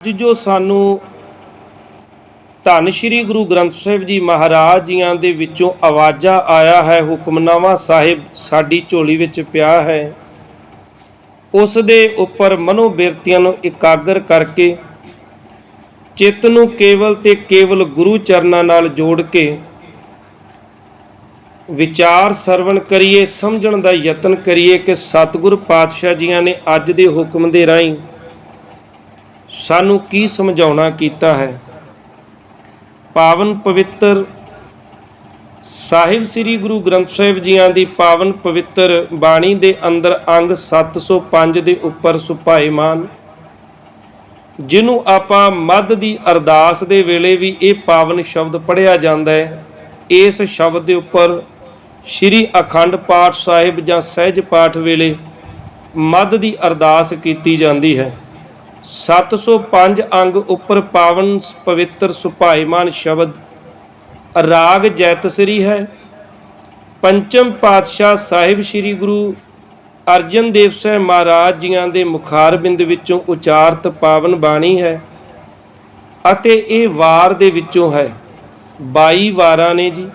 ਅੱਜ ਜੋ ਸਾਨੂੰ ਧੰਨ ਸ਼੍ਰੀ ਗੁਰੂ ਗ੍ਰੰਥ ਸਾਹਿਬ ਜੀ ਮਹਾਰਾਜ ਜੀਆਂ ਦੇ ਵਿੱਚੋਂ ਆਵਾਜ਼ਾ ਆਇਆ ਹੈ, ਹੁਕਮਨਾਮਾ ਸਾਹਿਬ ਸਾਡੀ ਝੋਲੀ ਵਿੱਚ ਪਿਆ ਹੈ, ਉਸ ਦੇ ਉੱਪਰ ਮਨੋਬਿਰਤੀਆਂ ਨੂੰ ਇਕਾਗਰ ਕਰਕੇ, ਚਿੱਤ ਨੂੰ ਕੇਵਲ ਤੇ ਕੇਵਲ ਗੁਰੂ ਚਰਨਾਂ ਨਾਲ ਜੋੜ ਕੇ ਵਿਚਾਰ ਸਰਵਣ ਕਰੀਏ, ਸਮਝਣ ਦਾ ਯਤਨ ਕਰੀਏ ਕਿ ਸਤਿਗੁਰ ਪਾਤਸ਼ਾਹ ਜੀਆਂ ਨੇ ਅੱਜ ਦੇ ਹੁਕਮ ਦੇ ਰਾਹੀਂ ਸਾਨੂੰ ਕੀ ਸਮਝਾਉਣਾ ਕੀਤਾ ਹੈ? ਪਾਵਨ ਪਵਿੱਤਰ ਸਾਹਿਬ ਸ੍ਰੀ ਗੁਰੂ ਗ੍ਰੰਥ ਸਾਹਿਬ ਜੀਆਂ ਦੀ ਪਾਵਨ ਪਵਿੱਤਰ ਬਾਣੀ ਦੇ ਅੰਦਰ ਅੰਗ 705 ਦੇ ਉੱਪਰ ਸੁਭਾਏਮਾਨ ਜਿਹਨੂੰ ਆਪਾਂ ਮੱਧ ਦੀ ਅਰਦਾਸ ਦੇ ਵੇਲੇ ਵੀ ਇਹ ਪਾਵਨ ਸ਼ਬਦ ਪੜਿਆ ਜਾਂਦਾ ਹੈ, ਇਸ ਸ਼ਬਦ ਦੇ ਉੱਪਰ ਸ੍ਰੀ ਅਖੰਡ ਪਾਠ ਸਾਹਿਬ ਜਾਂ ਸਹਿਜ ਪਾਠ ਵੇਲੇ ਮੱਧ ਦੀ ਅਰਦਾਸ ਕੀਤੀ ਜਾਂਦੀ ਹੈ। 705 ਅੰਗ ਉੱਪਰ ਪਾਵਨ ਪਵਿੱਤਰ ਸੁਭਾਈਮਾਨ ਸ਼ਬਦ, ਰਾਗ ਜੈਤਸਰੀ ਹੈ। ਪੰਚਮ ਪਾਤਸ਼ਾਹ ਸਾਹਿਬ ਸ੍ਰੀ ਗੁਰੂ ਅਰਜਨ ਦੇਵ ਸਾਹਿਬ ਮਹਾਰਾਜ ਜੀਆਂ ਦੇ ਮੁਖਾਰ ਬਿੰਦ ਵਿੱਚੋਂ ਉਚਾਰਤ ਪਾਵਨ ਬਾਣੀ ਹੈ ਅਤੇ ਇਹ ਵਾਰ ਦੇ ਵਿੱਚੋਂ ਹੈ। 22 ਵਾਰਾਂ ਨੇ ਜੀ।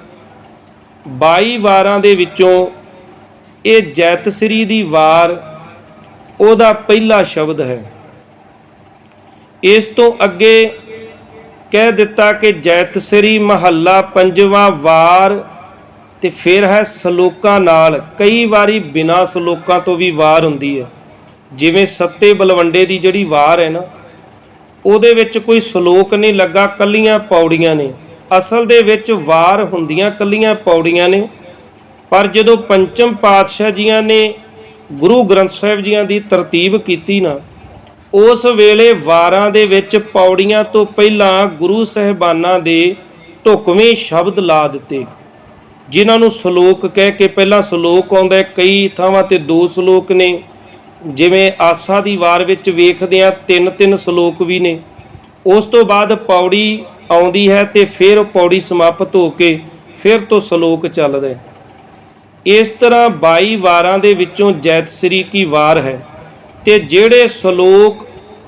22 ਵਾਰਾਂ ਦੇ ਵਿੱਚੋਂ ਇਹ ਜੈਤਸਰੀ ਦੀ ਵਾਰ ਉਹਦਾ ਪਹਿਲਾ ਸ਼ਬਦ ਹੈ। ਇਸ ਤੋਂ ਅੱਗੇ ਕਹਿ ਦਿੱਤਾ ਕਿ ਜੈਤਸਰੀ ਮਹੱਲਾ ਪੰਜਵਾਂ ਵਾਰ ਤੇ ਫਿਰ ਹੈ ਸ਼ਲੋਕਾਂ ਨਾਲ। ਕਈ ਵਾਰੀ ਬਿਨਾ ਸ਼ਲੋਕਾਂ ਤੋਂ ਵੀ ਵਾਰ ਹੁੰਦੀ ਹੈ। ਜਿਵੇਂ ਸੱਤੇ ਬਲਵੰਡੇ ਦੀ ਜਿਹੜੀ ਵਾਰ ਹੈ ਨਾ, ਉਹਦੇ ਵਿੱਚ ਕੋਈ ਸ਼ਲੋਕ ਨਹੀਂ ਲੱਗਾ, ਕੱਲੀਆਂ ਪੌੜੀਆਂ ਨੇ। ਅਸਲ ਦੇ ਵਿੱਚ ਵਾਰ ਹੁੰਦੀਆਂ ਕੱਲੀਆਂ ਪੌੜੀਆਂ ਨੇ। ਪਰ ਜਦੋਂ ਪੰਚਮ ਪਾਤਸ਼ਾਹ ਜੀਆਂ ਨੇ ਗੁਰੂ ਗ੍ਰੰਥ ਸਾਹਿਬ ਜੀਆਂ ਦੀ ਤਰਤੀਬ ਕੀਤੀ ਨਾ ਉਸ ਵੇਲੇ ਵਾਰਾਂ ਦੇ ਵਿੱਚ ਪੌੜੀਆਂ ਤੋਂ ਪਹਿਲਾਂ ਗੁਰੂ ਸਹਿਬਾਨਾਂ ਦੇ ਢੁਕਵੇਂ ਸ਼ਬਦ ਲਾ ਦਿੱਤੇ। ਜਿਨ੍ਹਾਂ ਨੂੰ ਸ਼ਲੋਕ ਕਹਿ ਕੇ ਪਹਿਲਾਂ ਸ਼ਲੋਕ ਆਉਂਦਾ ਕਈ ਥਾਵਾਂ ਤੇ ਦੋ ਸ਼ਲੋਕ ਨੇ। ਜਿਵੇਂ ਆਸਾ ਦੀ ਵਾਰ ਵਿੱਚ ਵੇਖਦੇ ਆ ਤਿੰਨ ਤਿੰਨ ਸ਼ਲੋਕ ਵੀ ਨੇ। ਉਸ ਤੋਂ ਬਾਅਦ ਪੌੜੀ ਆਉਂਦੀ ਹੈ ਤੇ ਫਿਰ ਉਹ ਪੌੜੀ ਸਮਾਪਤ ਹੋ ਕੇ ਫਿਰ ਤੋਂ ਸ਼ਲੋਕ ਚੱਲਦਾ ਹੈ। ਇਸ ਤਰ੍ਹਾਂ 22 ਵਾਰਾਂ ਦੇ ਵਿੱਚੋਂ ਜੈਤ ਸ੍ਰੀ ਕੀ ਵਾਰ ਹੈ ਤੇ ਜਿਹੜੇ ਸ਼ਲੋਕ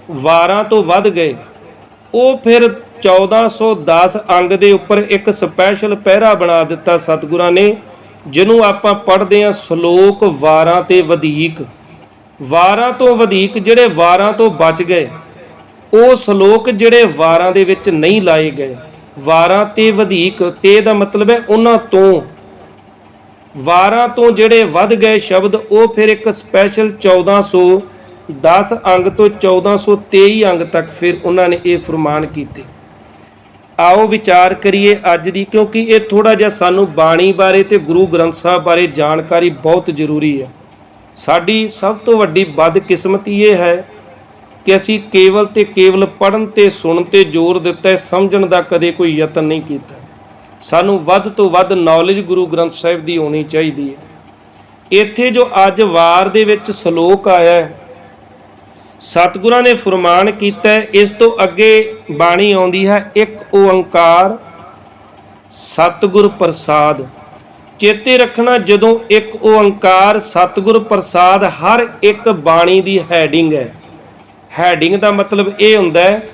ਵਾਰਾਂ ਤੋਂ ਵੱਧ ਗਏ। ਉਹ ਫਿਰ 1410 ਅੰਗ ਦੇ ਉੱਪਰ ਇੱਕ ਸਪੈਸ਼ਲ ਪਹਿਰਾ ਬਣਾ ਦਿੱਤਾ ਸਤਿਗੁਰਾਂ ਨੇ, ਜਿਹਨੂੰ ਆਪਾਂ ਪੜ੍ਹਦੇ ਹਾਂ ਸ਼ਲੋਕ ਵਾਰਾਂ ਤੇ ਵਧੇਕ। ਵਾਰਾਂ ਤੋਂ ਵਧੇਕ ਜਿਹੜੇ ਵਾਰਾਂ ਤੋਂ ਬਚ ਗਏ, ਉਹ ਸ਼ਲੋਕ ਜਿਹੜੇ ਵਾਰਾਂ ਦੇ ਵਿੱਚ ਨਹੀਂ ਲਾਏ ਗਏ। ਵਾਰਾਂ ਤੇ ਵਧੇਕ, ਤੇ ਦਾ ਮਤਲਬ ਹੈ ਉਹਨਾਂ ਤੋਂ। ਵਾਰਾਂ ਤੋਂ ਜਿਹੜੇ ਵੱਧ ਗਏ ਸ਼ਬਦ, ਉਹ ਫਿਰ ਇੱਕ ਸਪੈਸ਼ਲ 1410 ਅੰਗ ਤੋਂ 1423 ਅੰਗ ਤੱਕ ਫਿਰ ਉਹਨਾਂ ਨੇ ਇਹ ਫਰਮਾਨ ਕੀਤੇ। ਆਓ ਵਿਚਾਰ ਕਰੀਏ ਅੱਜ ਦੀ, ਕਿਉਂਕਿ ਇਹ ਥੋੜਾ ਜਿਹਾ ਸਾਨੂੰ ਬਾਣੀ ਬਾਰੇ ਤੇ ਗੁਰੂ ਗ੍ਰੰਥ ਸਾਹਿਬ ਬਾਰੇ ਜਾਣਕਾਰੀ ਬਹੁਤ ਜ਼ਰੂਰੀ ਹੈ। ਸਾਡੀ ਸਭ ਤੋਂ ਵੱਡੀ ਬਦਕਿਸਮਤੀ ਇਹ ਹੈ ਕਿ ਅਸੀਂ ਕੇਵਲ ਤੇ ਕੇਵਲ ਪੜਨ ਤੇ ਸੁਣਨ ਤੇ ਜ਼ੋਰ ਦਿੱਤਾ ਹੈ, ਸਮਝਣ ਦਾ ਕਦੇ ਕੋਈ ਯਤਨ ਨਹੀਂ ਕੀਤਾ। ਸਾਨੂੰ ਵੱਧ ਤੋਂ ਵੱਧ ਨੌਲੇਜ ਗੁਰੂ ਗ੍ਰੰਥ ਸਾਹਿਬ ਦੀ ਹੋਣੀ ਚਾਹੀਦੀ ਹੈ। ਇੱਥੇ ਜੋ ਅੱਜ ਵਾਰ ਦੇ ਵਿੱਚ ਸ਼ਲੋਕ ਆਇਆ ਹੈ ਸਤਿਗੁਰਾਂ ਨੇ ਫਰਮਾਨ ਕੀਤਾ, ਇਸ ਤੋਂ ਅੱਗੇ ਬਾਣੀ ਆਉਂਦੀ ਹੈ, ਇੱਕ ਓੰਕਾਰ ਸਤਿਗੁਰ ਪ੍ਰਸਾਦ। ਚੇਤੇ ਰੱਖਣਾ, ਜਦੋਂ ਇੱਕ ਓੰਕਾਰ ਸਤਿਗੁਰ ਪ੍ਰਸਾਦ, ਹਰ ਇੱਕ ਬਾਣੀ ਦੀ ਹੈਡਿੰਗ ਹੈ। ਹੈਡਿੰਗ ਦਾ ਮਤਲਬ ਇਹ ਹੁੰਦਾ ਹੈ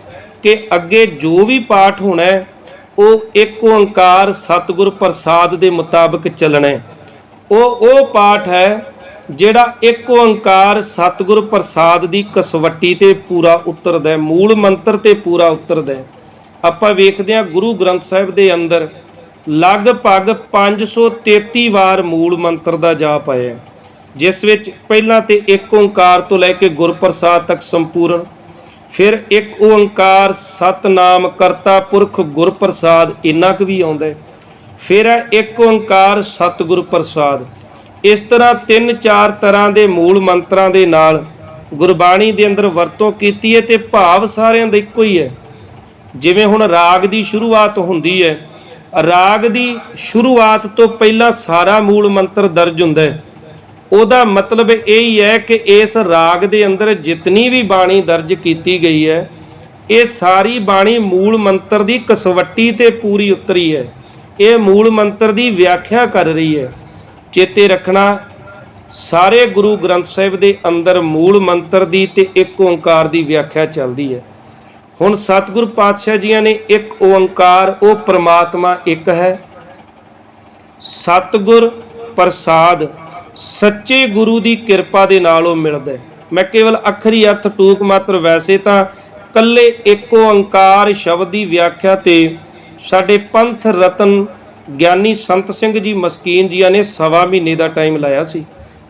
ਕਿ ਅੱਗੇ ਜੋ ਵੀ ਪਾਠ ਹੋਣਾ ਹੈ, ਉਹ ਇੱਕ ਓੰਕਾਰ ਸਤਿਗੁਰ ਪ੍ਰਸਾਦ ਦੇ ਮੁਤਾਬਕ ਚੱਲਣਾ ਹੈ। ਉਹ ਉਹ ਪਾਠ ਹੈ ਜਿਹੜਾ ਇੱਕ ਓੰਕਾਰ ਸਤਿਗੁਰ ਪ੍ਰਸਾਦ ਦੀ ਕਸਵੱਟੀ ਤੇ ਪੂਰਾ ਉਤਰਦਾ ਹੈ, ਮੂਲ ਮੰਤਰ ਤੇ ਪੂਰਾ ਉਤਰਦਾ ਹੈ। ਆਪਾਂ ਵੇਖਦੇ ਹਾਂ ਗੁਰੂ ਗ੍ਰੰਥ ਸਾਹਿਬ ਦੇ ਅੰਦਰ ਲਗਭਗ 533 ਵਾਰ ਮੂਲ ਮੰਤਰ ਦਾ ਜਾਪ ਆਇਆ ਹੈ, ਜਿਸ ਵਿੱਚ ਪਹਿਲਾਂ ਤੇ ਇੱਕ ਓੰਕਾਰ ਤੋਂ ਲੈ ਕੇ ਗੁਰਪ੍ਰਸਾਦ ਤੱਕ ਸੰਪੂਰਨ, ਫਿਰ ਇੱਕ ਓੰਕਾਰ ਸਤਨਾਮ ਕਰਤਾ ਪੁਰਖ ਗੁਰਪ੍ਰਸਾਦ, ਇੰਨਾ ਕੁ ਵੀ ਆਉਂਦਾ ਹੈ। ਫਿਰ ਹੈ ਇੱਕ ਓੰਕਾਰ ਸਤਿਗੁਰ ਪ੍ਰਸਾਦ। ਇਸ ਤਰ੍ਹਾਂ ਤਿੰਨ ਚਾਰ ਤਰ੍ਹਾਂ ਦੇ ਮੂਲ ਮੰਤਰਾਂ ਦੇ ਨਾਲ ਗੁਰਬਾਣੀ ਦੇ ਅੰਦਰ ਵਰਤੋਂ ਕੀਤੀ ਹੈ ਤੇ ਭਾਵ ਸਾਰਿਆਂ ਦਾ ਇੱਕੋ ਹੀ ਹੈ। ਜਿਵੇਂ ਹੁਣ ਰਾਗ ਦੀ ਸ਼ੁਰੂਆਤ ਹੁੰਦੀ ਹੈ। ਰਾਗ ਦੀ ਸ਼ੁਰੂਆਤ ਤੋਂ ਪਹਿਲਾਂ ਸਾਰਾ ਮੂਲ ਮੰਤਰ ਦਰਜ ਹੁੰਦਾ ਹੈ। ਉਹਦਾ ਮਤਲਬ ਇਹ ਹੀ ਹੈ ਕਿ ਇਸ ਰਾਗ ਦੇ ਅੰਦਰ ਜਿਤਨੀ ਵੀ ਬਾਣੀ ਦਰਜ ਕੀਤੀ ਗਈ ਹੈ, ਇਹ ਸਾਰੀ ਬਾਣੀ ਮੂਲ ਮੰਤਰ ਦੀ ਕਸਵੱਟੀ ਤੇ ਪੂਰੀ ਉਤਰੀ ਹੈ। ਇਹ ਮੂਲ ਮੰਤਰ ਦੀ ਵਿਆਖਿਆ ਕਰ ਰਹੀ ਹੈ। ਚੇਤੇ ਰੱਖਣਾ, ਸਾਰੇ ਗੁਰੂ ਗ੍ਰੰਥ ਸਾਹਿਬ ਦੇ ਅੰਦਰ ਮੂਲ ਮੰਤਰ ਦੀ ਤੇ ਇੱਕ ਓੰਕਾਰ ਦੀ ਵਿਆਖਿਆ ਚੱਲਦੀ ਹੈ ਹੁਣ ਸਤਿਗੁਰ ਪਾਤਸ਼ਾਹ ਜੀਆਂ ਨੇ ਇੱਕ ਓੰਕਾਰ, ਉਹ ਪ੍ਰਮਾਤਮਾ ਇੱਕ ਹੈ ਸਤਿਗੁਰ ਪ੍ਰਸਾਦ, ਸੱਚੇ ਗੁਰੂ ਦੀ ਕਿਰਪਾ ਦੇ ਨਾਲ ਉਹ ਮਿਲਦਾ ਹੈ। ਮੈਂ ਕੇਵਲ ਅੱਖਰੀ ਅਰਥ ਟੂਕ ਮਾਤਰ ਵੈਸੇ ਤਾਂ ਕੱਲੇ ਇੱਕ ਓੰਕਾਰ ਸ਼ਬਦ ਦੀ ਵਿਆਖਿਆ ਤੇ ਸਾਡੇ ਪੰਥ ਰਤਨ ਗਿਆਨੀ ਸੰਤ ਸਿੰਘ ਜੀ ਮਸਕੀਨ ਜੀਆਂ ਨੇ ਸਵਾ ਮਹੀਨੇ ਦਾ ਟਾਈਮ ਲਾਇਆ ਸੀ।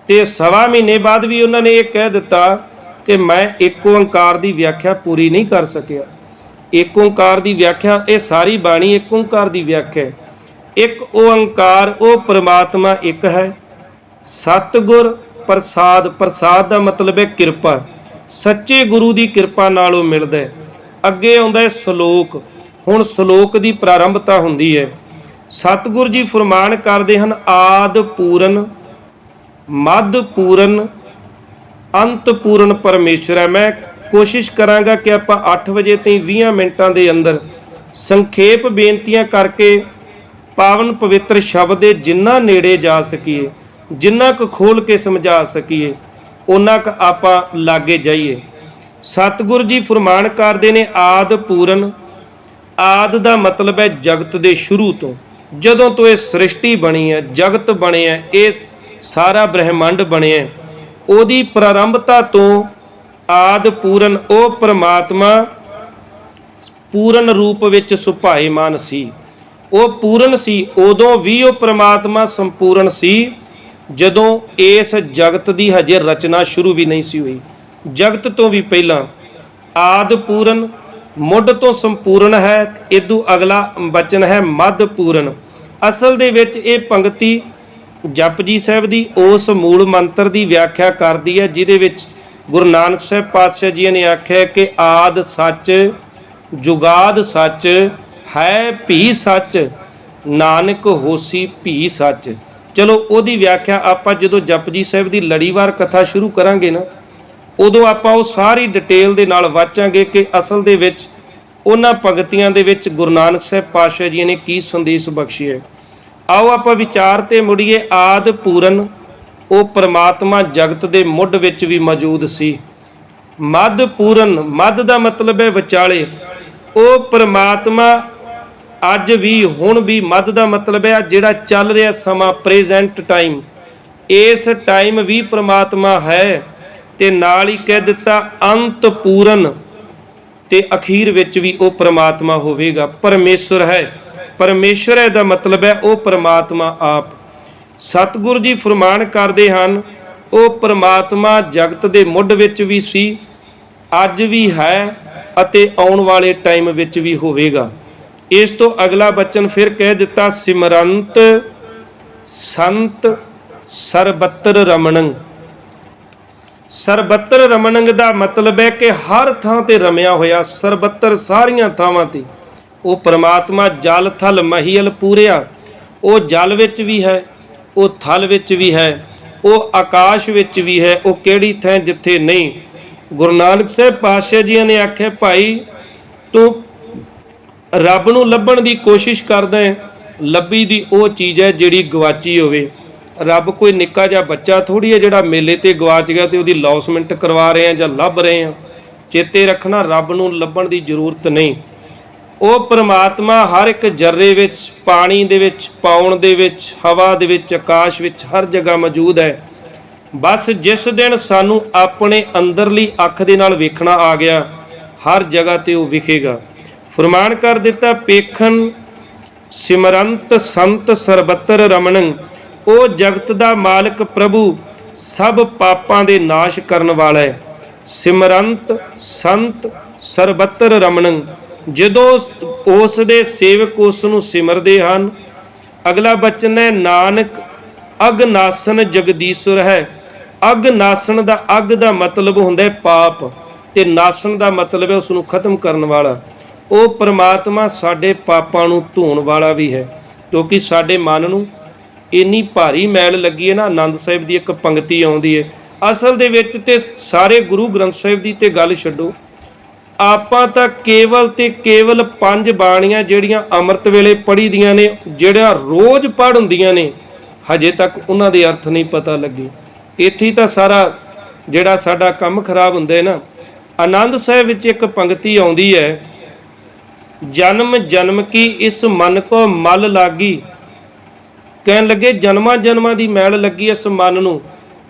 ਤੇ ਸਵਾ ਮਹੀਨੇ ਬਾਅਦ ਵੀ ਉਹਨਾਂ ਨੇ ਇਹ ਕਹਿ ਦਿੱਤਾ ਕਿ ਮੈਂ ਇੱਕ ਓੰਕਾਰ ਦੀ ਵਿਆਖਿਆ ਪੂਰੀ ਨਹੀਂ ਕਰ ਸਕਿਆ। ਇੱਕ ਓੰਕਾਰ ਦੀ ਵਿਆਖਿਆ, ਇਹ ਸਾਰੀ ਬਾਣੀ ਇੱਕ ਓੰਕਾਰ ਦੀ ਵਿਆਖਿਆ ਹੈ। ਇੱਕ ਓੰਕਾਰ, ਉਹ ਪ੍ਰਮਾਤਮਾ ਇੱਕ ਹੈ। ਸਤਿਗੁਰ ਪ੍ਰਸਾਦ ਪ੍ਰਸਾਦ ਦਾ ਮਤਲਬ ਹੈ ਕਿਰਪਾ। ਸੱਚੇ ਗੁਰੂ ਦੀ ਕਿਰਪਾ ਨਾਲ ਉਹ ਮਿਲਦਾ ਹੈ। ਅੱਗੇ ਆਉਂਦਾ ਹੈ ਸ਼ਲੋਕ। ਹੁਣ ਸ਼ਲੋਕ ਦੀ ਪ੍ਰਾਰੰਭਤਾ ਹੁੰਦੀ ਹੈ। ਸਤਿਗੁਰ ਜੀ ਫਰਮਾਨ ਕਰਦੇ ਹਨ, ਆਦ ਪੂਰਨ, ਮੱਧ ਪੂਰਨ, ਅੰਤ ਪੂਰਨ ਪਰਮੇਸ਼ਰ ਹੈ। ਮੈਂ ਕੋਸ਼ਿਸ਼ ਕਰਾਂਗਾ ਕਿ ਆਪਾਂ 8 ਵਜੇ ਤਾਈਂ 20 ਮਿੰਟਾਂ ਦੇ ਅੰਦਰ ਸੰਖੇਪ ਬੇਨਤੀਆਂ ਕਰਕੇ ਪਾਵਨ ਪਵਿੱਤਰ ਸ਼ਬਦ ਦੇ ਜਿੰਨਾ ਨੇੜੇ ਜਾ ਸਕੀਏ, ਜਿੰਨਾ ਕੁ ਖੋਲ ਕੇ ਸਮਝਾ ਸਕੀਏ ਉਹਨਾਂ ਕੁ ਆਪਾਂ ਲਾਗੇ ਜਾਈਏ। ਸਤਿਗੁਰ ਜੀ ਫਰਮਾਨ ਕਰਦੇ ਨੇ, ਆਦ ਪੂਰਨ। ਆਦ ਦਾ ਮਤਲਬ ਹੈ ਜਗਤ ਦੇ ਸ਼ੁਰੂ ਤੋਂ। ਜਦੋਂ ਤੋਂ ਇਹ ਸ੍ਰਿਸ਼ਟੀ ਬਣੀ ਹੈ, ਜਗਤ ਬਣਿਆ ਇਹ ਸਾਰਾ ਬ੍ਰਹਿਮੰਡ ਬਣਿਆ ਉਹਦੀ ਪ੍ਰਾਰੰਭਤਾ ਤੋਂ ਆਦ ਪੂਰਨ ਉਹ ਪ੍ਰਮਾਤਮਾ ਪੂਰਨ ਰੂਪ ਵਿੱਚ ਸੁਭਾਏਮਾਨ ਸੀ। ਉਹ ਪੂਰਨ ਸੀ, ਉਦੋਂ ਵੀ ਉਹ ਪ੍ਰਮਾਤਮਾ ਸੰਪੂਰਨ ਸੀ, ਜਦੋਂ ਇਸ ਜਗਤ ਦੀ ਹਜੇ ਰਚਨਾ ਸ਼ੁਰੂ ਵੀ ਨਹੀਂ ਸੀ ਹੋਈ। ਜਗਤ ਤੋਂ ਵੀ ਪਹਿਲਾਂ ਆਦ ਪੂਰਨ ਮੁੱਢ ਤੋਂ ਸੰਪੂਰਨ ਹੈ ਇਦੋਂ ਅਗਲਾ ਬਚਨ ਹੈ, ਮੱਧ ਪੂਰਨ। ਅਸਲ ਦੇ ਵਿੱਚ ਇਹ ਪੰਕਤੀ ਜਪਜੀ ਸਾਹਿਬ ਦੀ, ਉਸ ਮੂਲ ਮੰਤਰ ਦੀ ਵਿਆਖਿਆ ਕਰਦੀ ਹੈ, ਜਿਹਦੇ ਵਿੱਚ ਗੁਰੂ ਨਾਨਕ ਸਾਹਿਬ ਪਾਤਸ਼ਾਹ ਜੀ ਨੇ ਆਖਿਆ ਕਿ ਆਦ ਸੱਚ, ਜੁਗਾਦ ਸੱਚ, ਹੈ ਭੀ ਸੱਚ, ਨਾਨਕ ਹੋਸੀ ਭੀ ਸੱਚ। ਚਲੋ, ਉਹਦੀ ਵਿਆਖਿਆ ਆਪਾਂ ਜਦੋਂ ਜਪਜੀ ਸਾਹਿਬ ਦੀ ਲੜੀਵਾਰ ਕਥਾ ਸ਼ੁਰੂ ਕਰਾਂਗੇ ਨਾ, ਉਦੋਂ ਆਪਾਂ ਉਹ ਸਾਰੀ ਡਿਟੇਲ ਦੇ ਨਾਲ ਵਾਚਾਂਗੇ ਕਿ ਅਸਲ ਦੇ ਵਿੱਚ ਉਹਨਾਂ ਪੰਕਤੀਆਂ ਦੇ ਵਿੱਚ ਗੁਰੂ ਨਾਨਕ ਸਾਹਿਬ ਪਾਤਸ਼ਾਹ ਜੀ ਨੇ ਕੀ ਸੰਦੇਸ਼ ਬਖਸ਼ਿਆ ਆਓ ਆਪਾਂ ਵਿਚਾਰ ਤੇ ਮੁੜੀਏ ਆਦ ਪੂਰਨ। ਉਹ ਪ੍ਰਮਾਤਮਾ ਜਗਤ ਦੇ ਮੁੱਢ ਵਿੱਚ ਵੀ ਮੌਜੂਦ ਸੀ। ਮੱਧ ਪੂਰਨ, ਮੱਧ ਦਾ ਮਤਲਬ ਹੈ ਵਿਚਾਲੇ। ਉਹ ਪ੍ਰਮਾਤਮਾ ਅੱਜ ਵੀ, ਹੁਣ ਵੀ ਮੱਧ ਦਾ ਮਤਲਬ ਹੈ, ਜਿਹੜਾ ਚੱਲ ਰਿਹਾ ਸਮਾਂ, ਪ੍ਰੈਜ਼ੈਂਟ ਟਾਈਮ। ਇਸ ਟਾਈਮ ਵੀ ਪ੍ਰਮਾਤਮਾ ਹੈ ਤੇ ਨਾਲ ਹੀ ਕਹਿ ਦਿੱਤਾ ਅੰਤ ਪੂਰਨ। ਤੇ ਅਖੀਰ ਵਿੱਚ ਵੀ ਉਹ ਪ੍ਰਮਾਤਮਾ ਹੋਵੇਗਾ ਪਰਮੇਸ਼ਰ ਹੈ। ਪਰਮੇਸ਼ਰ ਹੈ ਦਾ ਮਤਲਬ ਹੈ ਉਹ ਪਰਮਾਤਮਾ ਆਪ। ਸਤਿਗੁਰੂ ਜੀ ਫਰਮਾਨ ਕਰਦੇ ਹਨ, ਉਹ ਪਰਮਾਤਮਾ ਜਗਤ ਦੇ ਮੁੱਢ ਵਿੱਚ ਵੀ ਸੀ, ਅੱਜ ਵੀ ਹੈ ਅਤੇ ਆਉਣ ਵਾਲੇ ਟਾਈਮ ਵਿੱਚ ਵੀ ਹੋਵੇਗਾ। ਇਸ ਤੋਂ ਅਗਲਾ ਬਚਨ ਫਿਰ ਕਹਿ ਦਿੱਤਾ, ਸਿਮਰੰਤ ਸੰਤ ਸਰਬੱਤਰ ਰਮਣੰ। ਸਰਬੱਤਰ ਰਮਣੰਗ ਦਾ ਮਤਲਬ ਹੈ ਕਿ ਹਰ ਥਾਂ ਤੇ ਰਮਿਆ ਹੋਇਆ, ਸਰਬੱਤਰ ਸਾਰੀਆਂ ਥਾਵਾਂ ਤੇ। ਉਹ ਪ੍ਰਮਾਤਮਾ ਜਲ ਥਲ ਮਹੀਲ ਪੂਰਿਆ। ਉਹ ਜਲ ਵਿੱਚ ਵੀ ਹੈ, ਉਹ ਥਲ ਵਿੱਚ ਵੀ ਹੈ, ਉਹ ਆਕਾਸ਼ ਵਿੱਚ ਵੀ ਹੈ, ਉਹ ਕਿਹੜੀ ਥਾਂ ਜਿੱਥੇ ਨਹੀਂ। ਗੁਰੂ ਨਾਨਕ ਸਾਹਿਬ ਪਾਤਸ਼ਾਹ ਜੀ ਨੇ ਆਖਿਆ, ਭਾਈ, ਤੂੰ ਰੱਬ ਨੂੰ ਲੱਭਣ ਦੀ ਕੋਸ਼ਿਸ਼ ਕਰਦਾ ਹੈ, ਲੱਭੀ ਦੀ ਉਹ ਚੀਜ਼ ਹੈ ਜਿਹੜੀ ਗਵਾਚੀ ਹੋਵੇ। ਰੱਬ ਕੋਈ ਨਿੱਕਾ ਜਿਹਾ ਬੱਚਾ ਥੋੜੀ ਹੈ ਜਿਹੜਾ ਮੇਲੇ ਤੇ ਗਵਾਚ ਗਿਆ ਤੇ ਉਹਦੀ ਲੌਸਮੈਂਟ ਕਰਵਾ ਰਹੇ ਆ ਜਾਂ ਲੱਭ ਰਹੇ ਆ ਚੇਤੇ ਰੱਖਣਾ, ਰੱਬ ਨੂੰ ਲੱਭਣ ਦੀ ਜ਼ਰੂਰਤ ਨਹੀਂ। ਉਹ ਪ੍ਰਮਾਤਮਾ ਹਰ ਇੱਕ ਜਰਰੇ ਵਿੱਚ, ਪਾਣੀ ਦੇ ਵਿੱਚ, ਪਾਉਣ ਦੇ ਵਿੱਚ, ਹਵਾ ਦੇ ਵਿੱਚ, ਆਕਾਸ਼ ਵਿੱਚ, ਹਰ ਜਗ੍ਹਾ ਮੌਜੂਦ ਹੈ। ਬਸ ਜਿਸ ਦਿਨ ਸਾਨੂੰ ਆਪਣੇ ਅੰਦਰਲੀ ਅੱਖ ਦੇ ਨਾਲ ਵੇਖਣਾ ਆ ਗਿਆ, ਹਰ ਜਗ੍ਹਾ ਤੇ ਉਹ ਵਿਖੇਗਾ। ਫਰਮਾਨ ਕਰ ਦਿੱਤਾ, ਪੇਖਨ ਸਿਮਰੰਤ ਸੰਤ ਸਰਬੱਤਰ ਰਮਣੰ, ਉਹ ਜਗਤ ਦਾ ਮਾਲਕ ਪ੍ਰਭੂ, ਸਭ ਪਾਪਾਂ ਦੇ ਨਾਸ਼ ਕਰਨ ਵਾਲਾ ਹੈ। ਸਿਮਰੰਤ ਸੰਤ ਸਰਬੱਤਰ ਰਮਣੰ ਜਦੋਂ ਉਸ ਦੇ ਸੇਵਕ ਉਸ ਨੂੰ ਸਿਮਰਦੇ ਹਨ, ਅਗਲਾ ਬਚਨ ਹੈ, ਨਾਨਕ, ਅਗ ਨਾਸਨ ਜਗਦੀਸ਼ਵਰ ਹੈ। ਅਗ ਨਾਸਨ ਦਾ ਅਗ ਦਾ ਮਤਲਬ ਹੁੰਦਾ ਹੈ ਪਾਪ ਤੇ ਨਾਸਨ ਦਾ ਮਤਲਬ ਹੈ ਉਸ ਨੂੰ ਖਤਮ ਕਰਨ ਵਾਲਾ। ਉਹ ਪ੍ਰਮਾਤਮਾ ਸਾਡੇ ਪਾਪਾਂ ਨੂੰ ਧੋਣ ਵਾਲਾ ਵੀ ਹੈ, ਕਿਉਂਕਿ ਸਾਡੇ ਮਨ ਨੂੰ ਇੰਨੀ ਭਾਰੀ ਮੈਲ ਲੱਗੀ ਹੈ ਨਾ, ਆਨੰਦ ਸਾਹਿਬ ਦੀ ਇੱਕ ਪੰਕਤੀ ਆਉਂਦੀ ਹੈ। ਅਸਲ ਦੇ ਵਿੱਚ ਤੇ ਸਾਰੇ ਗੁਰੂ ਗ੍ਰੰਥ ਸਾਹਿਬ ਦੀ ਤੇ ਗੱਲ ਛੱਡੋ ਆਪਾਂ ਤਾਂ ਕੇਵਲ ਤੇ ਕੇਵਲ ਪੰਜ ਬਾਣੀਆਂ ਜਿਹੜੀਆਂ ਅੰਮ੍ਰਿਤ ਵੇਲੇ ਪੜ੍ਹੀ ਦੀਆਂ ਨੇ, ਜਿਹੜਾ ਰੋਜ਼ ਪੜ੍ਹ ਹੁੰਦੀਆਂ ਨੇ, ਹਜੇ ਤੱਕ ਉਹਨਾਂ ਦੇ ਅਰਥ ਨਹੀਂ ਪਤਾ ਲੱਗੇ। ਇੱਥੇ ਤਾਂ ਸਾਰਾ ਜਿਹੜਾ ਸਾਡਾ ਕੰਮ ਖਰਾਬ ਹੁੰਦਾ ਹੈ ਨਾ, ਆਨੰਦ ਸਾਹਿਬ ਵਿੱਚ ਇੱਕ ਪੰਕਤੀ ਆਉਂਦੀ ਹੈ, ਜਨਮ ਜਨਮ ਕੀ ਇਸ ਮਨ ਕੋ ਮਲ ਲਾਗੀ? ਕਹਿਣ ਲੱਗੇ, ਜਨਮਾਂ ਜਨਮਾਂ ਦੀ ਮੈਲ ਲੱਗੀ ਇਸ ਮਨ ਨੂੰ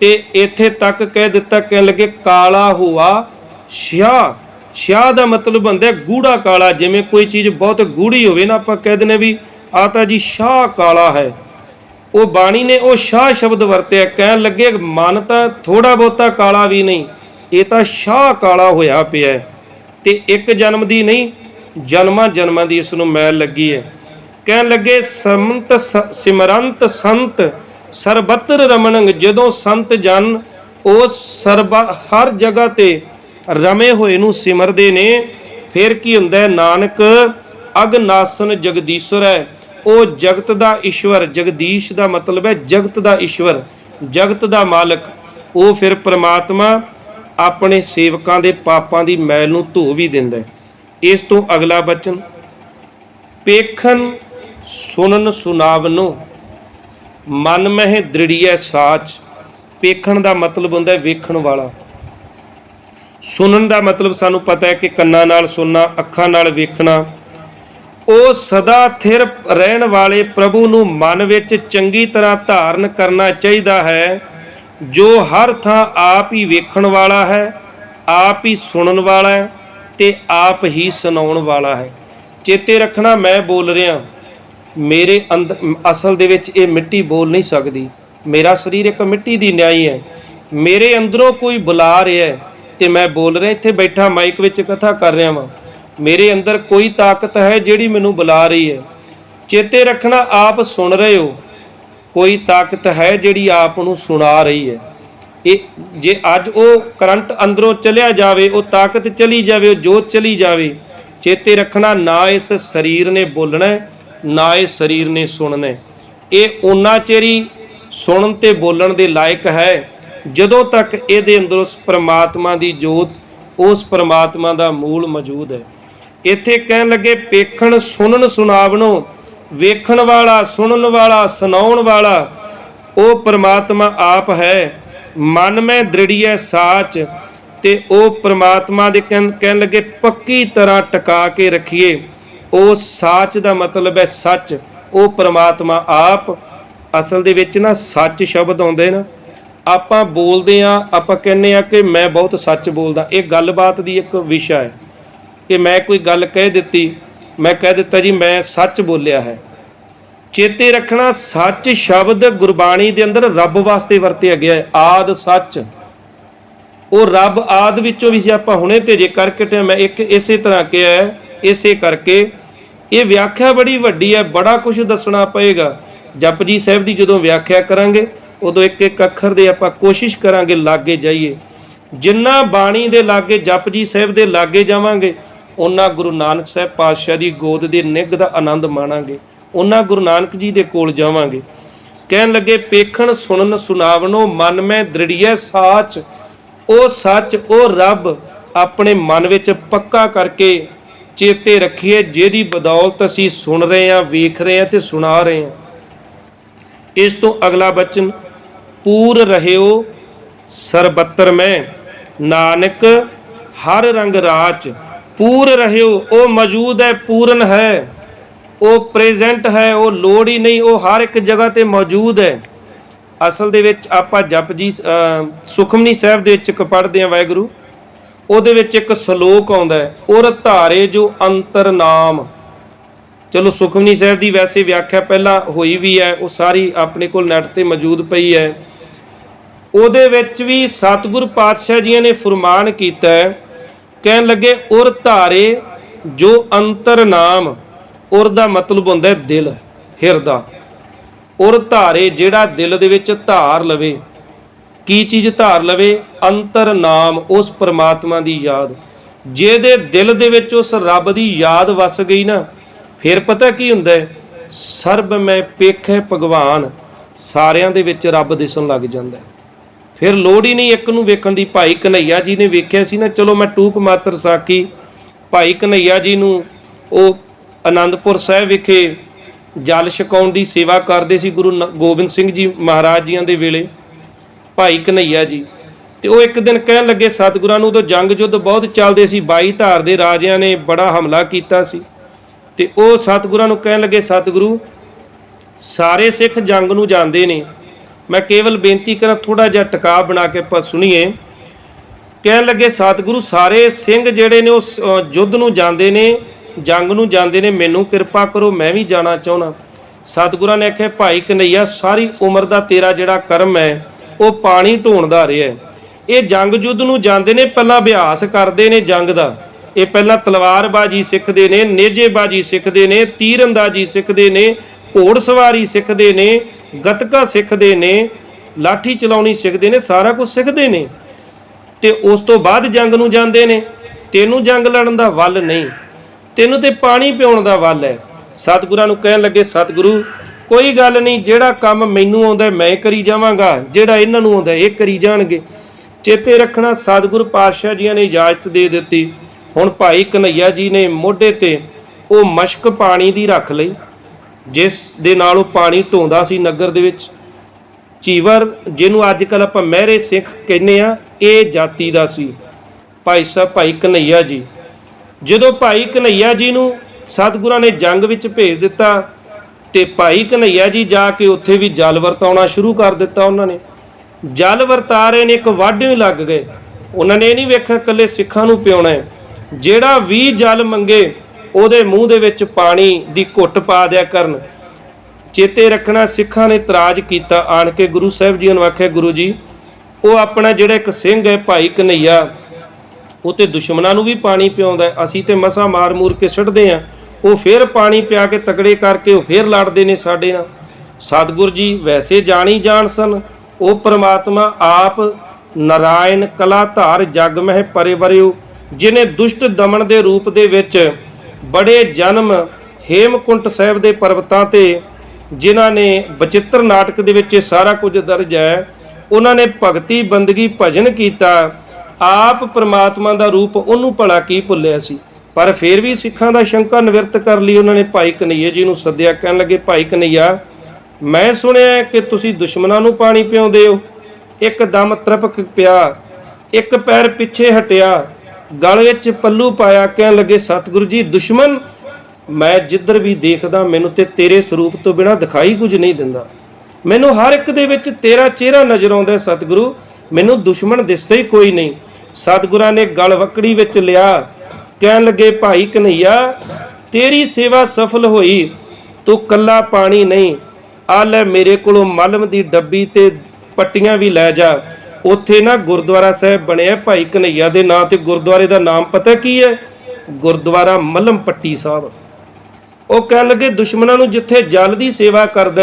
ਤੇ ਇੱਥੇ ਤੱਕ ਕਹਿ ਦਿੱਤਾ, ਕਹਿਣ ਲੱਗੇ, ਕਾਲਾ ਹੁਆ ਸ਼ਿਆ। ਸ਼ਾਹ ਦਾ ਮਤਲਬ ਹੁੰਦਾ ਹੈ ਗੂੜਾ ਕਾਲਾ, ਜਿਵੇਂ ਕੋਈ ਚੀਜ਼ ਬਹੁਤ ਗੂੜੀ ਹੋਵੇ ਨਾ ਆਪਾਂ ਕਹਿ ਦਿੰਦੇ ਵੀ ਆ ਤਾਂ ਜੀ ਸ਼ਾਹ ਕਾਲਾ ਹੈ ਉਹ ਬਾਣੀ ਨੇ ਉਹ ਸ਼ਾਹ ਸ਼ਬਦ ਵਰਤਿਆ, ਕਹਿਣ ਲੱਗੇ ਮਨ ਤਾਂ ਥੋੜਾ ਬਹੁਤਾ ਕਾਲਾ ਵੀ ਨਹੀਂ, ਇਹ ਤਾਂ ਸ਼ਾਹ ਕਾਲਾ ਹੋਇਆ ਪਿਆ ਹੈ। ਤੇ ਇੱਕ ਜਨਮ ਦੀ ਨਹੀਂ, ਜਨਮਾਂ ਜਨਮਾਂ ਦੀ ਇਸ ਨੂੰ ਮੈਲ ਲੱਗੀ ਹੈ ਕਹਿਣ ਲੱਗੇ ਸੰਤ ਸ- ਸਿਮਰੰਤ ਸੰਤ, ਸਰਬੱਤਰ ਰਮਣੰਗ, ਜਦੋਂ ਸੰਤ ਜਨ ਉਸ ਸਰਬ, ਹਰ ਜਗ੍ਹਾ ਤੇ ਰਮੇ ਹੋਏ ਨੂੰ ਸਿਮਰਦੇ ਨੇ, ਫਿਰ ਕੀ ਹੁੰਦਾ ਨਾਨਕ ਅਗਨਾਸਨ ਜਗਦੀਸ਼ਵਰ ਹੈ। ਉਹ ਜਗਤ ਦਾ ਈਸ਼ਵਰ, ਜਗਦੀਸ਼ ਦਾ ਮਤਲਬ ਹੈ ਜਗਤ ਦਾ ਈਸ਼ਵਰ, ਜਗਤ ਦਾ ਮਾਲਕ। ਉਹ ਫਿਰ ਪ੍ਰਮਾਤਮਾ ਆਪਣੇ ਸੇਵਕਾਂ ਦੇ ਪਾਪਾਂ ਦੀ ਮੈਲ ਨੂੰ ਧੋ ਵੀ ਦਿੰਦਾ ਹੈ। ਇਸ ਤੋਂ ਅਗਲਾ ਬਚਨ, ਪੇਖਨ ਸੁਨਨ ਸੁਨਾਵਨੋ, ਮਨ ਮਹਿ ਦ੍ਰਿੜੀਐ ਸਾਚ। ਪੇਖਣ ਦਾ ਮਤਲਬ ਹੁੰਦਾ ਹੈ ਵੇਖਣ ਵਾਲਾ। ਸੁਣਨ ਦਾ ਮਤਲਬ ਸਾਨੂੰ ਪਤਾ ਹੈ ਕਿ ਕੰਨਾਂ ਨਾਲ ਸੁਣਨਾ, ਅੱਖਾਂ ਨਾਲ ਵੇਖਣਾ। ਉਹ ਸਦਾ ਥਿਰ ਰਹਿਣ ਵਾਲੇ ਪ੍ਰਭੂ ਨੂੰ ਮਨ ਵਿੱਚ ਚੰਗੀ ਤਰ੍ਹਾਂ ਧਾਰਨ ਕਰਨਾ ਚਾਹੀਦਾ ਹੈ, ਜੋ ਹਰ ਥਾਂ ਆਪ ਹੀ ਵੇਖਣ ਵਾਲਾ ਹੈ, ਆਪ ਹੀ ਸੁਣਨ ਵਾਲਾ ਹੈ ਤੇ ਆਪ ਹੀ ਸੁਣਾਉਣ ਵਾਲਾ ਹੈ। ਚੇਤੇ ਰੱਖਣਾ ਮੈਂ ਬੋਲ ਰਿਹਾ ਮੇਰੇ ਅੰਦਰ ਅਸਲ ਦੇ ਵਿੱਚ ਇਹ ਮਿੱਟੀ ਬੋਲ ਨਹੀਂ ਸਕਦੀ। ਮੇਰਾ ਸਰੀਰ ਇੱਕ ਮਿੱਟੀ ਦੀ ਨਿਆਈ ਹੈ। ਮੇਰੇ ਅੰਦਰੋਂ ਕੋਈ ਬੁਲਾ ਰਿਹਾ ਹੈ। ਤੇ ਮੈਂ ਬੋਲ ਰਿਹਾ, ਇੱਥੇ ਬੈਠਾ ਮਾਈਕ ਵਿੱਚ ਕਥਾ ਕਰ ਰਿਹਾ ਵਾਂ। ਮੇਰੇ ਅੰਦਰ ਕੋਈ ਤਾਕਤ ਹੈ ਜਿਹੜੀ ਮੈਨੂੰ ਬੁਲਾ ਰਹੀ ਹੈ। ਚੇਤੇ ਰੱਖਣਾ, ਆਪ ਸੁਣ ਰਹੇ ਹੋ। ਕੋਈ ਤਾਕਤ ਹੈ ਜਿਹੜੀ ਆਪ ਨੂੰ ਸੁਣਾ ਰਹੀ ਹੈ। ਇਹ ਜੇ ਅੱਜ ਉਹ ਕਰੰਟ ਅੰਦਰੋਂ ਚਲਿਆ ਜਾਵੇ, ਉਹ ਤਾਕਤ ਚਲੀ ਜਾਵੇ, ਉਹ ਜੋਤ ਚਲੀ ਜਾਵੇ, ਚੇਤੇ ਰੱਖਣਾ, ਨਾ ਇਸ ਸਰੀਰ ਨੇ ਬੋਲਣਾ, ਨਾ ਇਹ ਸਰੀਰ ਨੇ ਸੁਣਨਾ। ਇਹ ਉਹਨਾਂ ਚਿਰੀ ਸੁਣਨ ਤੇ ਬੋਲਣ ਦੇ ਲਾਇਕ ਹੈ। ਜਦੋਂ ਤੱਕ ਇਹਦੇ ਅੰਦਰ ਉਸ ਪ੍ਰਮਾਤਮਾ ਦੀ ਜੋਤ, ਉਸ ਪ੍ਰਮਾਤਮਾ ਦਾ ਮੂਲ ਮੌਜੂਦ ਹੈ। ਇੱਥੇ ਕਹਿਣ ਲੱਗੇ ਪੇਖਣ ਸੁਣਨ, ਸੁਣਾਵਣੋ, ਵੇਖਣ ਵਾਲਾ, ਸੁਣਨ ਵਾਲਾ, ਸੁਣਾਉਣ ਵਾਲਾ, ਉਹ ਪ੍ਰਮਾਤਮਾ ਆਪ ਹੈ। ਮਨ ਮੈਂ ਦ੍ਰਿੜੀਐ ਸਾਚ, ਤੇ ਉਹ ਪ੍ਰਮਾਤਮਾ ਦੇ ਕਹਿਣ ਕਹਿਣ ਲੱਗੇ, ਪੱਕੀ ਤਰ੍ਹਾਂ ਟਿਕਾ ਕੇ ਰੱਖੀਏ। ਉਹ ਸਾਚ ਦਾ ਮਤਲਬ ਹੈ ਸੱਚ। ਉਹ ਪ੍ਰਮਾਤਮਾ ਆਪ। ਅਸਲ ਦੇ ਵਿੱਚ ਨਾ ਸੱਚ ਸ਼ਬਦ ਆਉਂਦੇ ਨਾ। ਆਪਾਂ ਬੋਲਦੇ ਆ ਆਪਾਂ ਕਹਿੰਨੇ ਆ ਕਿ ਮੈਂ ਬਹੁਤ ਸੱਚ ਬੋਲਦਾ। ਇਹ ਗੱਲਬਾਤ ਦੀ ਇੱਕ ਵਿਸ਼ਾ ਹੈ। ਕਿ ਮੈਂ ਕੋਈ ਗੱਲ ਕਹਿ ਦਿੱਤੀ, ਮੈਂ ਕਹਿ ਦਿੱਤਾ ਜੀ, ਮੈਂ ਸੱਚ ਬੋਲਿਆ ਹੈ। ਚੇਤੇ ਰੱਖਣਾ ਸੱਚ ਸ਼ਬਦ ਗੁਰਬਾਣੀ ਦੇ ਅੰਦਰ ਰੱਬ ਵਾਸਤੇ ਵਰਤਿਆ ਗਿਆ ਹੈ, ਆਦ ਸੱਚ। ਉਹ ਰੱਬ ਆਦ ਵਿੱਚੋਂ ਵੀ ਸੀ, ਆਪਾਂ ਹੁਣੇ ਤੇ ਜੇ ਕਰਕੇ ਤੇ ਮੈਂ ਇੱਕ ਇਸੇ ਤਰ੍ਹਾਂ ਕਿਹਾ ਹੈ, ਇਸੇ ਕਰਕੇ। ਇਹ ਵਿਆਖਿਆ ਬੜੀ ਵੱਡੀ ਹੈ, ਬੜਾ ਕੁਝ ਦੱਸਣਾ ਪਏਗਾ। ਜਪਜੀ ਸਾਹਿਬ ਦੀ ਜਦੋਂ ਵਿਆਖਿਆ ਕਰਾਂਗੇ ਉਦੋਂ ਇੱਕ ਇੱਕ ਅੱਖਰ ਦੇ ਆਪਾਂ ਕੋਸ਼ਿਸ਼ ਕਰਾਂਗੇ ਲਾਗੇ ਜਾਈਏ। ਜਿੰਨਾ ਬਾਣੀ ਦੇ ਲਾਗੇ, ਜਪਜੀ ਸਾਹਿਬ ਦੇ ਲਾਗੇ ਜਾਵਾਂਗੇ ਉਹਨਾਂ ਗੁਰੂ ਨਾਨਕ ਸਾਹਿਬ ਪਾਤਸ਼ਾਹ ਦੀ ਗੋਦ ਦੇ ਨਿੱਘ ਦਾ ਆਨੰਦ ਮਾਣਾਂਗੇ। ਉਹਨਾਂ ਗੁਰੂ ਨਾਨਕ ਜੀ ਦੇ ਕੋਲ ਜਾਵਾਂਗੇ। ਕਹਿਣ ਲੱਗੇ, ਪੇਖਣ ਸੁਣਨ ਸੁਨਾਵਣੋ ਮਨ ਮੈਂ ਦ੍ਰਿੜੀਐ ਸਾਚ ਉਹ ਸੱਚ ਉਹ ਰੱਬ, ਆਪਣੇ ਮਨ ਵਿੱਚ ਪੱਕਾ ਕਰਕੇ ਚੇਤੇ ਰੱਖੀਏ, ਜਿਹਦੀ ਬਦੌਲਤ ਅਸੀਂ ਸੁਣ ਰਹੇ ਹਾਂ, ਵੇਖ ਰਹੇ ਹਾਂ ਤੇ ਸੁਣਾ ਰਹੇ ਹਾਂ। ਇਸ ਤੋਂ ਅਗਲਾ ਬਚਨ ਪੂਰ ਰਹਿਓ ਸਰਬੱਤਰ ਮੈਂ। ਨਾਨਕ ਹਰ ਰੰਗ ਰਾਚ ਪੂਰ ਰਹਿਓ ਉਹ ਮੌਜੂਦ ਹੈ ਪੂਰਨ ਹੈ। ਉਹ ਪ੍ਰੈਜ਼ੈਂਟ ਹੈ ਉਹ ਲੋੜ ਹੀ ਨਹੀਂ ਉਹ ਹਰ ਇੱਕ ਜਗ੍ਹਾ ਤੇ ਮੌਜੂਦ ਹੈ। ਅਸਲ ਦੇ ਵਿੱਚ ਆਪਾਂ ਜਪਜੀ ਅਹ, ਸੁਖਮਨੀ ਸਾਹਿਬ ਦੇ ਵਿੱਚ ਇੱਕ ਪੜ੍ਹਦੇ ਹਾਂ ਵਾਹਿਗੁਰੂ। ਉਹਦੇ ਵਿੱਚ ਇੱਕ ਸ਼ਲੋਕ ਆਉਂਦਾ ਹੈ ਔਰ ਧਾਰੇ ਜੋ ਅੰਤਰ ਨਾਮ। ਚਲੋ ਸੁਖਮਨੀ ਸਾਹਿਬ ਦੀ ਵੈਸੇ ਵਿਆਖਿਆ ਪਹਿਲਾਂ ਹੋਈ ਵੀ ਹੈ ਉਹ ਸਾਰੀ ਆਪਣੇ ਕੋਲ ਨੈਟ ਤੇ ਮੌਜੂਦ ਪਈ ਹੈ। ਉਹਦੇ ਵਿੱਚ ਵੀ ਸਤਿਗੁਰ ਪਾਤਸ਼ਾਹ ਜੀਆਂ ਨੇ ਫਰਮਾਨ ਕੀਤਾ ਕਹਿਣ ਲੱਗੇ, ਉਰ ਧਾਰੇ ਜੋ ਅੰਤਰ ਨਾਮ, ਉਰ ਦਾ ਮਤਲਬ ਹੁੰਦਾ ਹੈ ਦਿਲ, ਹਿਰਦਾ। ਉਰ ਧਾਰੇ ਜਿਹੜਾ ਦਿਲ ਦੇ ਵਿੱਚ ਧਾਰ ਲਵੇ, ਕੀ ਚੀਜ਼ ਧਾਰ ਲਵੇ? ਅੰਤਰ ਨਾਮ, ਉਸ ਪਰਮਾਤਮਾ ਦੀ ਯਾਦ। ਜਿਹਦੇ ਦਿਲ ਦੇ ਵਿੱਚ ਉਸ ਰੱਬ ਦੀ ਯਾਦ ਵਸ ਗਈ ਨਾ, ਫਿਰ ਪਤਾ ਕੀ ਹੁੰਦਾ ਹੈ? ਸਰਬ ਮੈਂ ਪੇਖੇ ਭਗਵਾਨ, ਸਾਰਿਆਂ ਦੇ ਵਿੱਚ ਰੱਬ ਦਿਸਣ ਲੱਗ ਜਾਂਦਾ ਹੈ। ਫਿਰ ਲੋੜ ਹੀ ਨਹੀਂ ਇੱਕ ਨੂੰ ਵੇਖਣ ਦੀ, ਭਾਈ ਕਨਈਆ ਜੀ ਨੇ ਵੇਖਿਆ ਸੀ ਨਾ, ਚਲੋ ਮੈਂ ਟੂਕ ਮਾਤਰ ਸਾਖੀ, ਭਾਈ ਕਨਈਆ ਜੀ ਨੂੰ ਉਹ ਆਨੰਦਪੁਰ ਸਾਹਿਬ ਵਿਖੇ ਜਲ ਛਕਾਉਣ ਦੀ ਸੇਵਾ ਕਰਦੇ ਸੀ ਗੁਰੂ ਨ- ਗੋਬਿੰਦ ਸਿੰਘ ਜੀ ਮਹਾਰਾਜ ਜੀਆਂ ਦੇ ਵੇਲੇ, ਭਾਈ ਕਨਈਆ ਜੀ। ਤੇ ਉਹ ਇੱਕ ਦਿਨ ਕਹਿਣ ਲੱਗੇ, ਸਤਿਗੁਰਾਂ ਨੂੰ ਉਦੋਂ ਜੰਗ ਜੁੱਧ ਬਹੁਤ ਚੱਲਦੇ ਸੀ, ਬਾਈ ਧਾਰ ਦੇ ਰਾਜਿਆਂ ਨੇ ਬੜਾ ਹਮਲਾ ਕੀਤਾ ਸੀ। ਤੇ ਉਹ ਸਤਿਗੁਰਾਂ ਨੂੰ ਕਹਿਣ ਲੱਗੇ, ਸਤਿਗੁਰੂ, ਸਾਰੇ ਸਿੱਖ ਜੰਗ ਨੂੰ ਜਾਂਦੇ ਨੇ ਮੈਂ ਕੇਵਲ ਬੇਨਤੀ ਕਰਾਂ ਥੋੜਾ ਜਿਹਾ ਟਿਕਾ ਬਣਾ ਕੇ ਆਪਾਂ ਸੁਣੀਏ। ਕਹਿਣ ਲੱਗੇ, ਸਤਿਗੁਰੂ, ਸਾਰੇ ਸਿੰਘ ਜਿਹੜੇ ਨੇ, ਉਹ ਯੁੱਧ ਨੂੰ ਜਾਂਦੇ ਨੇ, ਜੰਗ ਨੂੰ ਜਾਂਦੇ ਨੇ, ਮੈਨੂੰ ਕਿਰਪਾ ਕਰੋ, ਮੈਂ ਵੀ ਜਾਣਾ ਚਾਹੁੰਦਾ। ਸਤਿਗੁਰਾਂ ਨੇ ਆਖਿਆ, ਭਾਈ ਕਨਈਆ, ਸਾਰੀ ਉਮਰ ਦਾ ਤੇਰਾ ਜਿਹੜਾ ਕਰਮ ਹੈ, ਉਹ ਪਾਣੀ ਢੋਣਦਾ ਰਿਹਾ ਇਹ ਜੰਗ ਯੁੱਧ ਨੂੰ ਜਾਂਦੇ ਨੇ, ਪਹਿਲਾਂ ਅਭਿਆਸ ਕਰਦੇ ਨੇ ਜੰਗ ਦਾ। ਇਹ ਪਹਿਲਾਂ ਤਲਵਾਰਬਾਜ਼ੀ ਸਿੱਖਦੇ ਨੇ, ਨੇਜੇਬਾਜ਼ੀ ਸਿੱਖਦੇ ਨੇ, ਤੀਰਅੰਦਾਜ਼ੀ ਸਿੱਖਦੇ ਨੇ ਘੋੜ ਸਵਾਰੀ ਸਿੱਖਦੇ ਨੇ ਗਤਕਾ ਸਿੱਖਦੇ ਨੇ, ਲਾਠੀ ਚਲਾਉਣੀ ਸਿੱਖਦੇ ਨੇ, ਸਾਰਾ ਕੁਝ ਸਿੱਖਦੇ ਨੇ। ਤੇ ਉਸ ਤੋਂ ਬਾਅਦ ਜੰਗ ਨੂੰ ਜਾਂਦੇ ਨੇ। ਤੈਨੂੰ ਜੰਗ ਲੜਨ ਦਾ ਵੱਲ ਨਹੀਂ, ਤੈਨੂੰ ਤੇ ਪਾਣੀ ਪਿਉਣ ਦਾ ਵੱਲ ਹੈ। ਸਤਿਗੁਰਾਂ ਨੂੰ ਕਹਿਣ ਲੱਗੇ, ਸਤਿਗੁਰੂ, ਕੋਈ ਗੱਲ ਨਹੀਂ, ਜਿਹੜਾ ਕੰਮ ਮੈਨੂੰ ਆਉਂਦਾ ਮੈਂ ਕਰੀ ਜਾਵਾਂਗਾ। ਜਿਹੜਾ ਇਹਨਾਂ ਨੂੰ ਆਉਂਦਾ ਇਹ ਕਰੀ ਜਾਣਗੇ। ਚੇਤੇ ਰੱਖਣਾ, ਸਤਿਗੁਰ ਪਾਤਸ਼ਾਹ ਜੀਆਂ ਨੇ ਇਜਾਜ਼ਤ ਦੇ ਦਿੱਤੀ। ਹੁਣ ਭਾਈ ਕਨਈਆ ਜੀ ਨੇ ਮੋਢੇ ਤੇ ਉਹ ਮਸ਼ਕ ਪਾਣੀ ਦੀ ਰੱਖ ਲਈ। ਜਿਸ ਦੇ ਨਾਲ ਉਹ ਪਾਣੀ ਢੋਂਦਾ ਸੀ ਨਗਰ ਦੇ ਵਿੱਚ। ਚੀਵਰ, ਜਿਹਨੂੰ ਅੱਜ ਕੱਲ ਆਪਾਂ ਮਹਿਰੇ ਸਿੱਖ ਕਹਿੰਦੇ ਆ ਇਹ ਜਾਤੀ ਦਾ ਸੀ। ਭਾਈ ਸਾਹਿਬ, ਭਾਈ ਕਨਈਆ ਜੀ। ਜਦੋਂ ਭਾਈ ਕਨਈਆ ਜੀ ਨੂੰ ਸਤਿਗੁਰਾਂ ਨੇ ਜੰਗ ਵਿੱਚ ਭੇਜ ਦਿੱਤਾ ਤੇ ਭਾਈ ਕਨਈਆ ਜੀ ਜਾ ਕੇ ਉੱਥੇ ਵੀ ਜਲ ਵਰਤਾਉਣਾ ਸ਼ੁਰੂ ਕਰ ਦਿੱਤਾ ਉਹਨਾਂ ਨੇ। ਜਲ ਵਰਤਾ ਰਹੇ ਨੇ, ਇੱਕ ਵਾਢੇ ਹੀ ਲੱਗ ਗਏ। ਉਹਨਾਂ ਨੇ ਇਹ ਨਹੀਂ ਵੇਖਿਆ, ਇਕੱਲੇ ਸਿੱਖਾਂ ਨੂੰ ਪਿਉਣਾ ਜਿਹੜਾ ਵੀ ਜਲ ਮੰਗੇ ਉਹਦੇ ਮੂੰਹ ਦੇ ਵਿੱਚ ਪਾਣੀ ਦੀ ਘੁੱਟ ਪਾ ਦਿਆ ਕਰਨ। ਚੇਤੇ ਰੱਖਣਾ ਸਿੱਖਾਂ ਨੇ ਇਤਰਾਜ਼ ਕੀਤਾ। ਆਣ ਕੇ ਗੁਰੂ ਸਾਹਿਬ ਜੀ ਨੂੰ ਆਖਿਆ, ਗੁਰੂ ਜੀ, ਉਹ ਆਪਣਾ ਜਿਹੜਾ ਇੱਕ ਸਿੰਘ ਹੈ, ਭਾਈ ਕਨਈਆ ਉਹ ਤੇ ਦੁਸ਼ਮਣਾਂ ਨੂੰ ਵੀ ਪਾਣੀ ਪਿਆਉਂਦਾ ਅਸੀਂ ਤੇ ਮਸਾ ਮਾਰ ਮੂਰ ਕੇ ਛੱਡਦੇ ਆ ਉਹ ਫਿਰ ਪਾਣੀ ਪਿਆ ਕੇ ਤਕੜੇ ਕਰਕੇ ਉਹ ਫਿਰ ਲੜਦੇ ਨੇ ਸਾਡੇ ਨਾਲ। ਸਤਿਗੁਰ ਜੀ, ਵੈਸੇ ਜਾਣੀ ਜਾਣ ਸਨ। ਉਹ ਪ੍ਰਮਾਤਮਾ ਆਪ ਨਰਾਇਣ ਕਲਾ ਧਾਰ ਜਗ ਮਹਿ ਪਰੇ ਵਰਿਓ ਜਿਨੇ ਦੁਸ਼ਟ ਦਮਨ ਦੇ ਰੂਪ ਦੇ ਵਿੱਚ ਬੜੇ ਜਨਮ ਹੇਮਕੁੰਟ ਸਾਹਿਬ ਦੇ ਪਰਬਤਾਂ ਤੇ, ਜਿਨ੍ਹਾਂ ਨੇ ਬਚਿੱਤਰ ਨਾਟਕ ਦੇ ਵਿੱਚ ਇਹ ਸਾਰਾ ਕੁਝ ਦਰਜ ਹੈ, ਉਹਨਾਂ ਨੇ ਭਗਤੀ ਬੰਦਗੀ ਭਜਨ ਕੀਤਾ, ਆਪ ਪ੍ਰਮਾਤਮਾ ਦਾ ਰੂਪ ਉਹਨੂੰ ਭਲਾ ਕੀ ਭੁੱਲਿਆ ਸੀ? ਪਰ ਫਿਰ ਵੀ ਸਿੱਖਾਂ ਦਾ ਸ਼ੰਕਾ ਨਿਵਰਤ ਕਰ ਲਈ ਉਹਨਾਂ ਨੇ ਭਾਈ ਕਨਈਏ ਜੀ ਨੂੰ ਸੱਦਿਆ, ਕਹਿਣ ਲੱਗੇ, ਭਾਈ ਕਨਈਆ, ਮੈਂ ਸੁਣਿਆ ਕਿ ਤੁਸੀਂ ਦੁਸ਼ਮਣਾਂ ਨੂੰ ਪਾਣੀ ਪਿਉਂਦੇ ਹੋ। ਇੱਕ ਦਮ ਤਰਪਕ ਪਿਆ, ਇੱਕ ਪੈਰ ਪਿੱਛੇ ਹਟਿਆ ਗਲ ਵਿੱਚ ਪੱਲੂ ਪਾਇਆ, ਕਹਿਣ ਲੱਗੇ, ਸਤਿਗੁਰੂ ਜੀ, ਦੁਸ਼ਮਣ, ਮੈਂ ਜਿੱਧਰ ਵੀ ਦੇਖਦਾ, ਮੈਨੂੰ ਤੇ ਤੇਰੇ ਸਰੂਪ ਤੋਂ ਬਿਨਾ ਦਿਖਾਈ ਕੁਝ ਨਹੀਂ ਦਿੰਦਾ। ਮੈਨੂੰ ਹਰ ਇੱਕ ਦੇ ਵਿੱਚ ਤੇਰਾ ਚਿਹਰਾ ਨਜ਼ਰ ਆਉਂਦਾ ਸਤਿਗੁਰੂ। ਮੈਨੂੰ ਦੁਸ਼ਮਣ ਦਿਸਦਾ ਹੀ ਕੋਈ ਨਹੀਂ। ਸਤਿਗੁਰਾਂ ਨੇ ਗਲ ਵਕੜੀ ਵਿੱਚ ਲਿਆ। ਕਹਿਣ ਲੱਗੇ, ਭਾਈ ਕਨਈਆ ਤੇਰੀ ਸੇਵਾ ਸਫਲ ਹੋਈ। ਤੂੰ ਕੱਲਾ ਪਾਣੀ ਨਹੀਂ। ਆ ਲੈ ਮੇਰੇ ਕੋਲੋਂ ਮਲਮ ਦੀ ਡੱਬੀ ਤੇ ਪੱਟੀਆਂ ਵੀ ਲੈ ਜਾ। ਉੱਥੇ ਨਾ ਗੁਰਦੁਆਰਾ ਸਾਹਿਬ ਬਣਿਆ ਭਾਈ ਕਨਈਆ ਦੇ ਨਾਂ ਤੇ। ਗੁਰਦੁਆਰੇ ਦਾ ਨਾਮ ਪਤਾ ਕੀ ਹੈ? ਗੁਰਦੁਆਰਾ ਮਲਮ ਪੱਟੀ ਸਾਹਿਬ। ਉਹ ਕਹਿਣ ਲੱਗੇ, ਦੁਸ਼ਮਣਾਂ ਨੂੰ ਜਿੱਥੇ ਜਲ ਦੀ ਸੇਵਾ ਕਰਦਾ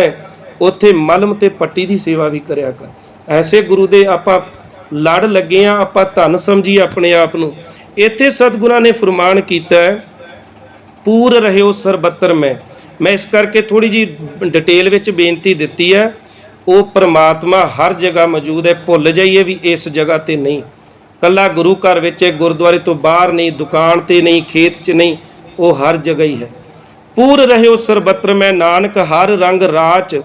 ਉੱਥੇ ਮਲਮ ਤੇ ਪੱਟੀ ਦੀ ਸੇਵਾ ਵੀ ਕਰਿਆ ਕਰ। ਐਸੇ ਗੁਰੂ ਦੇ ਆਪਾਂ ਲੜ ਲੱਗੇ ਆ ਆਪਾਂ ਧਨ ਸਮਝੀ ਆਪਣੇ ਆਪ ਨੂੰ। ਇੱਥੇ ਸਤਿਗੁਰਾਂ ਨੇ ਫਰਮਾਨ ਕੀਤਾ ਹੈ, ਪੂਰ ਰਹਿਓ ਸਰਬੱਤਰ ਮੈਂ। ਮੈਂ ਇਸ ਕਰਕੇ ਥੋੜੀ ਜੀ ਡਿਟੇਲ ਵਿੱਚ ਬੇਨਤੀ ਦਿੱਤੀ ਹੈ ਉਹ ਪ੍ਰਮਾਤਮਾ ਹਰ ਜਗ੍ਹਾ ਮੌਜੂਦ ਹੈ, ਭੁੱਲ ਜਾਈਏ ਵੀ ਇਸ ਜਗ੍ਹਾ ਤੇ ਨਹੀਂ। ਕੱਲਾ ਗੁਰੂ ਘਰ ਵਿੱਚ ਹੈ ਗੁਰਦੁਆਰੇ ਤੋਂ ਬਾਹਰ ਨਹੀਂ, ਦੁਕਾਨ ਤੇ ਨਹੀਂ, ਖੇਤ 'ਚ ਨਹੀਂ, ਉਹ ਹਰ ਜਗ੍ਹਾ ਹੀ ਹੈ। ਪੂਰ ਰਹਿਓ ਸਰਬੱਤਰ, ਮੈਂ ਨਾਨਕ, ਹਰ ਰੰਗ ਰਾਚ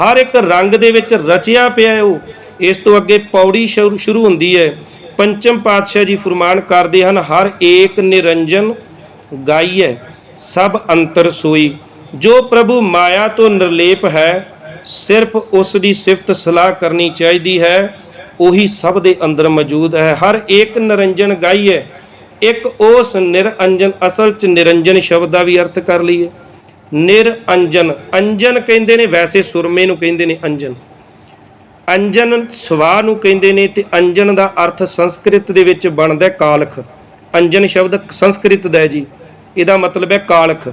ਹਰ ਇੱਕ ਰੰਗ ਦੇ ਵਿੱਚ ਰਚਿਆ ਪਿਆ ਹੈ ਉਹ। ਇਸ ਤੋਂ ਅੱਗੇ ਪੌੜੀ ਸ਼ੁਰੂ ਸ਼ੁਰੂ ਹੁੰਦੀ ਹੈ। ਪੰਚਮ ਪਾਤਸ਼ਾਹ ਜੀ ਫਰਮਾਨ ਕਰਦੇ ਹਨ, ਹਰ ਏਕ ਨਿਰੰਜਨ ਗਾਈਐ ਸਭ ਅੰਤਰ ਸੋਈ। ਜੋ ਪ੍ਰਭੂ ਮਾਇਆ ਤੋਂ ਨਿਰਲੇਪ ਹੈ ਸਿਰਫ ਉਸ ਦੀ ਸਿਫਤ ਸਲਾਹ ਕਰਨੀ ਚਾਹੀਦੀ ਹੈ, ਉਹੀ ਸਭ ਦੇ ਅੰਦਰ ਮੌਜੂਦ ਹੈ। ਹਰ ਇੱਕ ਨਿਰੰਜਨ ਗਾਈਏ ਇੱਕ ਉਸ ਨਿਰਅੰਜਨ, ਅਸਲ ਚ ਨਿਰੰਜਨ ਸ਼ਬਦ ਦਾ ਵੀ ਅਰਥ ਕਰ ਲਈਏ। ਨਿਰਅੰਜਨ, ਅੰਜਨ ਕਹਿੰਦੇ ਨੇ, ਵੈਸੇ ਸੁਰਮੇ ਨੂੰ ਕਹਿੰਦੇ ਨੇ ਅੰਜਨ। ਅੰਜਨ ਸਵਾ ਨੂੰ ਕਹਿੰਦੇ ਨੇ ਤੇ ਅੰਜਨ ਦਾ ਅਰਥ ਸੰਸਕ੍ਰਿਤ ਦੇ ਵਿੱਚ ਬਣਦਾ ਕਾਲਖ। ਅੰਜਨ ਸ਼ਬਦ ਸੰਸਕ੍ਰਿਤ ਦਾ ਹੈ ਜੀ। ਇਹਦਾ ਮਤਲਬ ਹੈ ਕਾਲਖ।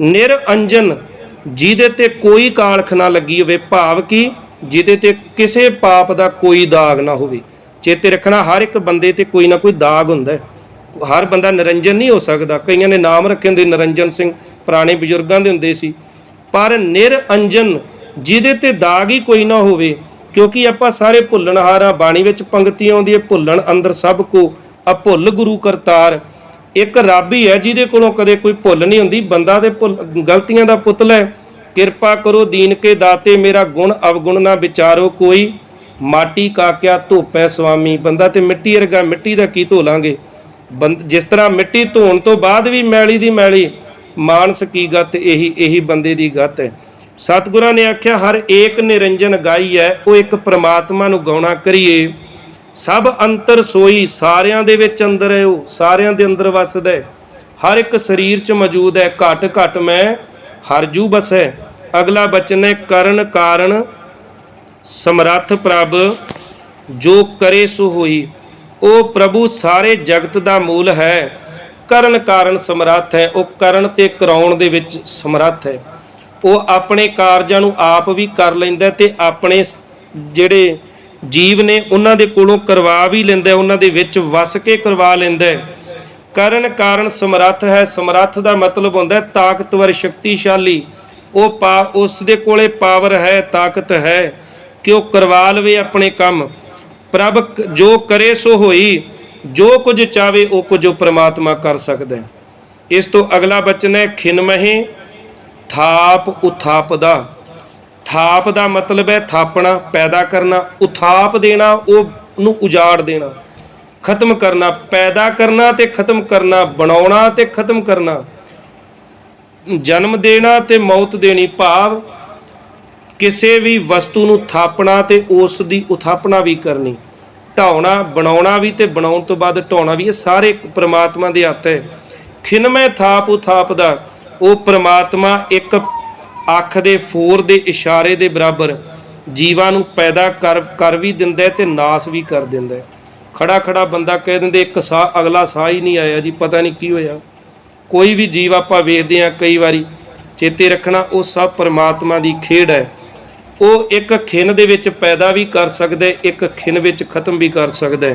ਨਿਰਅੰਜਨ ਜਿਹਦੇ ਤੇ ਕੋਈ ਕਾਲਖ ਨਾ ਲੱਗੀ ਹੋਵੇ, ਭਾਵ ਕਿ ਜਿਹਦੇ ਤੇ ਕਿਸੇ ਪਾਪ ਦਾ ਕੋਈ ਦਾਗ ਨਾ ਹੋਵੇ। ਚੇਤੇ ਰੱਖਣਾ, ਹਰ ਇੱਕ ਬੰਦੇ ਤੇ ਕੋਈ ਨਾ ਕੋਈ ਦਾਗ ਹੁੰਦਾ ਹੈ। ਹਰ ਬੰਦਾ ਨਿਰੰਜਨ ਨਹੀਂ ਹੋ ਸਕਦਾ। ਕਈਆਂ ਨੇ ਨਾਮ ਰੱਖੇ ਹੁੰਦੇ ਨਿਰੰਜਨ ਸਿੰਘ, ਪੁਰਾਣੇ ਬਜ਼ੁਰਗਾਂ ਦੇ ਹੁੰਦੇ ਸੀ। ਪਰ ਨਿਰਅੰਜਨ ਜਿਹਦੇ ਤੇ ਦਾਗ ਹੀ ਕੋਈ ਨਾ ਹੋਵੇ, ਕਿਉਂਕਿ ਆਪਾਂ ਸਾਰੇ ਭੁੱਲਣਹਾਰ, ਬਾਣੀ ਵਿੱਚ ਪੰਕਤੀ ਆਉਂਦੀ ਹੈ ਭੁੱਲਣ ਅੰਦਰ ਸਭ ਕੋ ਅਭੁੱਲ ਗੁਰੂ ਕਰਤਾਰ। ਇੱਕ ਰੱਬ ਹੀ ਹੈ ਜਿਹਦੇ ਕੋਲੋਂ ਕਦੇ ਕੋਈ ਭੁੱਲ ਨਹੀਂ ਹੁੰਦੀ, ਬੰਦਾ ਦੇ ਭੁੱਲ, ਗਲਤੀਆਂ ਦਾ ਪੁਤਲਾ ਹੈ। ਕਿਰਪਾ ਕਰੋ ਦੀਨ ਕੇ ਦਾਤੇ, ਮੇਰਾ ਗੁਣ ਅਵਗੁਣ ਨਾ ਵਿਚਾਰੋ ਕੋਈ। ਮਾਟੀ ਕਾਕਿਆ ਧੋਪੈ ਸੁਆਮੀ ਬੰਦਾ ਤੇ ਮਿੱਟੀ ਵਰਗਾ ਮਿੱਟੀ ਦਾ ਕੀ ਧੋ ਲਾਂਗੇ ਬੰਦ, ਜਿਸ ਤਰ੍ਹਾਂ ਮਿੱਟੀ ਧੋਣ ਤੋਂ ਬਾਅਦ ਵੀ ਮੈਲੀ ਦੀ ਮੈਲੀ, ਮਾਨਸ ਕੀ ਗਤ, ਇਹੀ ਇਹੀ ਬੰਦੇ ਦੀ ਗਤ ਹੈ। ਸਤਿਗੁਰਾਂ ਨੇ ਆਖਿਆ, ਹਰ ਏਕ ਨਿਰੰਜਨ ਗਾਈ ਹੈ, ਉਹ ਇੱਕ ਪ੍ਰਮਾਤਮਾ ਨੂੰ ਗਾਉਣਾ ਕਰੀਏ। ਸਭ ਅੰਤਰ ਸੋਈ ਸਾਰਿਆਂ ਦੇ ਵਿੱਚ ਅੰਦਰ ਹੈ ਉਹ, ਸਾਰਿਆਂ ਦੇ ਅੰਦਰ ਵਸਦਾ ਹੈ। ਹਰ ਇੱਕ ਸਰੀਰ 'ਚ ਮੌਜੂਦ ਹੈ, ਘਟ ਘਟ ਮੈਂ ਹਰਜੂ ਬਸੈ। ਅਗਲਾ ਬਚਨ ਹੈ, ਕਰਨ ਕਾਰਨ ਸਮਰੱਥ ਪ੍ਰਭ ਜੋ ਕਰੇ ਸੋ ਹੋਈ। ਉਹ ਪ੍ਰਭੂ ਸਾਰੇ ਜਗਤ ਦਾ ਮੂਲ ਹੈ। ਕਰਨ ਕਾਰਨ ਸਮਰੱਥ ਹੈ, ਉਹ ਕਰਨ ਤੇ ਕਰਾਉਣ ਦੇ ਵਿੱਚ ਸਮਰੱਥ ਹੈ। ਉਹ ਆਪਣੇ ਕਾਰਜਾਂ ਨੂੰ ਆਪ ਵੀ ਕਰ ਲੈਂਦਾ ਹੈ ਤੇ ਆਪਣੇ ਜਿਹੜੇ ਜੀਵ ਨੇ ਉਹਨਾਂ ਦੇ ਕੋਲੋਂ ਕਰਵਾ ਵੀ ਲੈਂਦਾ ਉਹਨਾਂ ਦੇ ਵਿੱਚ ਵਸ ਕੇ ਕਰਵਾ ਲੈਂਦਾ ਕਰਨ ਕਾਰਨ ਸਮਰੱਥ ਹੈ। ਸਮਰੱਥ ਦਾ ਮਤਲਬ ਹੁੰਦਾ ਤਾਕਤਵਰ, ਸ਼ਕਤੀਸ਼ਾਲੀ। ਉਹ ਪਾ, ਉਸ ਦੇ ਕੋਲੇ ਪਾਵਰ ਹੈ, ਤਾਕਤ ਹੈ ਕਿ ਉਹ ਕਰਵਾ ਲਵੇ ਆਪਣੇ ਕੰਮ। ਪ੍ਰਭ, ਜੋ ਕਰੇ ਸੋ ਹੋਈ। ਜੋ ਕੁਝ ਚਾਵੇ ਉਹ ਕੁਝ ਉਹ ਪ੍ਰਮਾਤਮਾ ਕਰ ਸਕਦਾ ਹੈ। ਇਸ ਤੋਂ ਅਗਲਾ ਬਚਨ ਹੈ, ਖਿਨਮਹੇ ਥਾਪ ਉਥਾਪਦਾ। ਥਾਪ ਦਾ ਮਤਲਬ ਹੈ ਥਾਪਣਾ, ਪੈਦਾ ਕਰਨਾ, ਉਥਾਪ ਦੇਣਾ ਉਹ ਨੂੰ ਉਜਾੜ ਦੇਣਾ, ਖਤਮ ਕਰਨਾ, ਪੈਦਾ ਕਰਨਾ ਤੇ ਖਤਮ ਕਰਨਾ, ਬਣਾਉਣਾ ਤੇ ਖਤਮ ਕਰਨਾ, ਜਨਮ ਦੇਣਾ ਤੇ ਮੌਤ ਦੇਣੀ, ਭਾਵ ਕਿਸੇ ਵੀ ਵਸਤੂ ਨੂੰ ਥਾਪਣਾ ਤੇ ਉਸ ਦੀ ਉਥਾਪਣਾ ਵੀ ਕਰਨੀ, ਢਾਉਣਾ, ਬਣਾਉਣਾ ਵੀ ਤੇ ਬਣਾਉਣ ਤੋਂ ਬਾਅਦ ਢਾਉਣਾ ਵੀ, ਇਹ ਸਾਰੇ ਪ੍ਰਮਾਤਮਾ ਦੇ ਹੱਥ ਹੈ। ਖਿਨਮੈ ਥਾਪ ਉਥਾਪ ਦਾ ਉਹ ਪ੍ਰਮਾਤਮਾ ਇੱਕ ਅੱਖ ਦੇ ਫੋਰ ਦੇ ਇਸ਼ਾਰੇ ਦੇ ਬਰਾਬਰ ਜੀਵਾਂ ਨੂੰ ਪੈਦਾ ਕਰ ਕਰ ਵੀ ਦਿੰਦਾ ਹੈ ਤੇ ਨਾਸ ਵੀ ਕਰ ਦਿੰਦਾ ਹੈ। ਖੜਾ ਖੜਾ ਬੰਦਾ ਕਹਿ ਦਿੰਦੇ ਇੱਕ ਸਾਹ, ਅਗਲਾ ਸਾਹ ਹੀ ਨਹੀਂ ਆਇਆ ਜੀ, ਪਤਾ ਨਹੀਂ ਕੀ ਹੋਇਆ। ਕੋਈ ਵੀ ਜੀਵ ਆਪਾਂ ਵੇਖਦੇ ਹਾਂ ਕਈ ਵਾਰੀ, ਚੇਤੇ ਰੱਖਣਾ ਉਹ ਸਭ ਪਰਮਾਤਮਾ ਦੀ ਖੇਡ ਹੈ। ਉਹ ਇੱਕ ਖਿੰਨ ਦੇ ਵਿੱਚ ਪੈਦਾ ਵੀ ਕਰ ਸਕਦਾ ਇੱਕ ਖਿੰਨ ਵਿੱਚ ਖਤਮ ਵੀ ਕਰ ਸਕਦਾ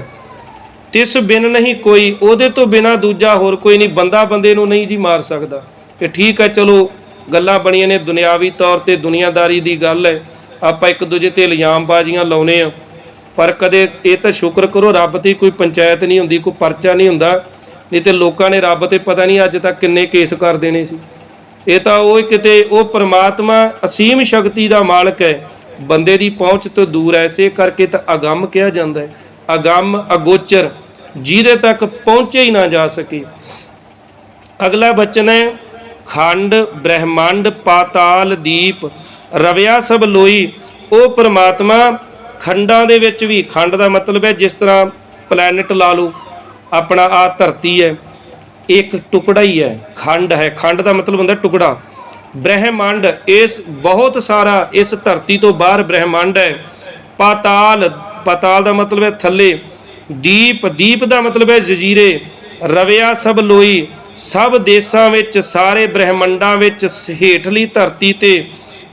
ਤਿਸ ਬਿਨ ਨਹੀਂ ਕੋਈ, ਉਹਦੇ ਤੋਂ ਬਿਨਾ ਦੂਜਾ ਹੋਰ ਕੋਈ ਨਹੀਂ, ਬੰਦਾ ਬੰਦੇ ਨੂੰ ਨਹੀਂ ਜੀ ਮਾਰ ਸਕਦਾ। ਕਿ ਠੀਕ ਹੈ, ਚਲੋ ਗੱਲਾਂ ਬਣੀਆਂ ਨੇ ਦੁਨਿਆਵੀ ਤੌਰ ਤੇ ਦੁਨੀਆਦਾਰੀ ਦੀ ਗੱਲ ਹੈ। ਆਪਾਂ ਇੱਕ ਦੂਜੇ ਤੇ ਇਲਜ਼ਾਮਬਾਜ਼ੀਆਂ ਲਾਉਨੇ ਆ ਪਰ ਕਦੇ ਇਹ ਤਾਂ ਸ਼ੁਕਰ ਕਰੋ, ਰੱਬ ਤੇ ਕੋਈ ਪੰਚਾਇਤ ਨਹੀਂ ਹੁੰਦੀ, ਕੋਈ ਪਰਚਾ ਨਹੀਂ ਹੁੰਦਾ। ਨਹੀਂ ਤੇ ਲੋਕਾਂ ਨੇ ਰੱਬ ਤੇ ਪਤਾ ਨਹੀਂ ਅੱਜ ਤੱਕ ਕਿੰਨੇ ਕੇਸ ਕਰ ਦੇਣੇ ਸੀ। ਇਹ ਤਾਂ ਉਹ ਕਿਤੇ, ਉਹ ਪ੍ਰਮਾਤਮਾ ਅਸੀਮ ਸ਼ਕਤੀ ਦਾ ਮਾਲਕ ਹੈ। ਬੰਦੇ ਦੀ ਪਹੁੰਚ ਤੋਂ ਦੂਰ ਹੈ, ਇਸੇ ਕਰਕੇ ਤਾਂ ਅਗੰਮ ਕਿਹਾ ਜਾਂਦਾ ਹੈ। ਅਗੰਮ ਅਗੋਚਰ, ਜਿਹਦੇ ਤੱਕ ਪਹੁੰਚੇ ਹੀ ਨਾ ਜਾ ਸਕੇ। ਅਗਲਾ ਬਚਨ ਹੈ ਖੰਡ, ਬ੍ਰਹਿਮੰਡ, ਪਾਤਾਲ, ਦੀਪ, ਰਵਿਆ ਸਭ ਲੋਈ। ਉਹ ਪ੍ਰਮਾਤਮਾ ਖੰਡਾਂ ਦੇ ਵਿੱਚ ਵੀ, ਖੰਡ ਦਾ ਮਤਲਬ ਹੈ ਜਿਸ ਤਰ੍ਹਾਂ ਪਲੈਨਟ ਲਾ ਲਓ, ਆਪਣਾ ਆ ਧਰਤੀ ਹੈ, ਇੱਕ ਟੁਕੜਾ ਹੀ ਹੈ, ਖੰਡ ਹੈ। ਖੰਡ ਦਾ ਮਤਲਬ ਹੁੰਦਾ ਟੁਕੜਾ। ਬ੍ਰਹਿਮੰਡ, ਇਸ ਬਹੁਤ ਸਾਰਾ, ਇਸ ਧਰਤੀ ਤੋਂ ਬਾਹਰ ਬ੍ਰਹਿਮੰਡ ਹੈ। ਪਾਤਾਲ ਪਾਤਾਲ ਦਾ ਮਤਲਬ ਹੈ ਥੱਲੇ। ਦੀਪ ਦੀਪ ਦਾ ਮਤਲਬ ਹੈ ਜਜ਼ੀਰੇ। ਰਵਿਆ ਸਭ ਲੋਈ। ਸਭ ਦੇਸ਼ਾਂ ਵਿੱਚ, ਸਾਰੇ ਬ੍ਰਹਿਮੰਡਾਂ ਵਿੱਚ ਹੇਠਲੀ ਧਰਤੀ ਤੇ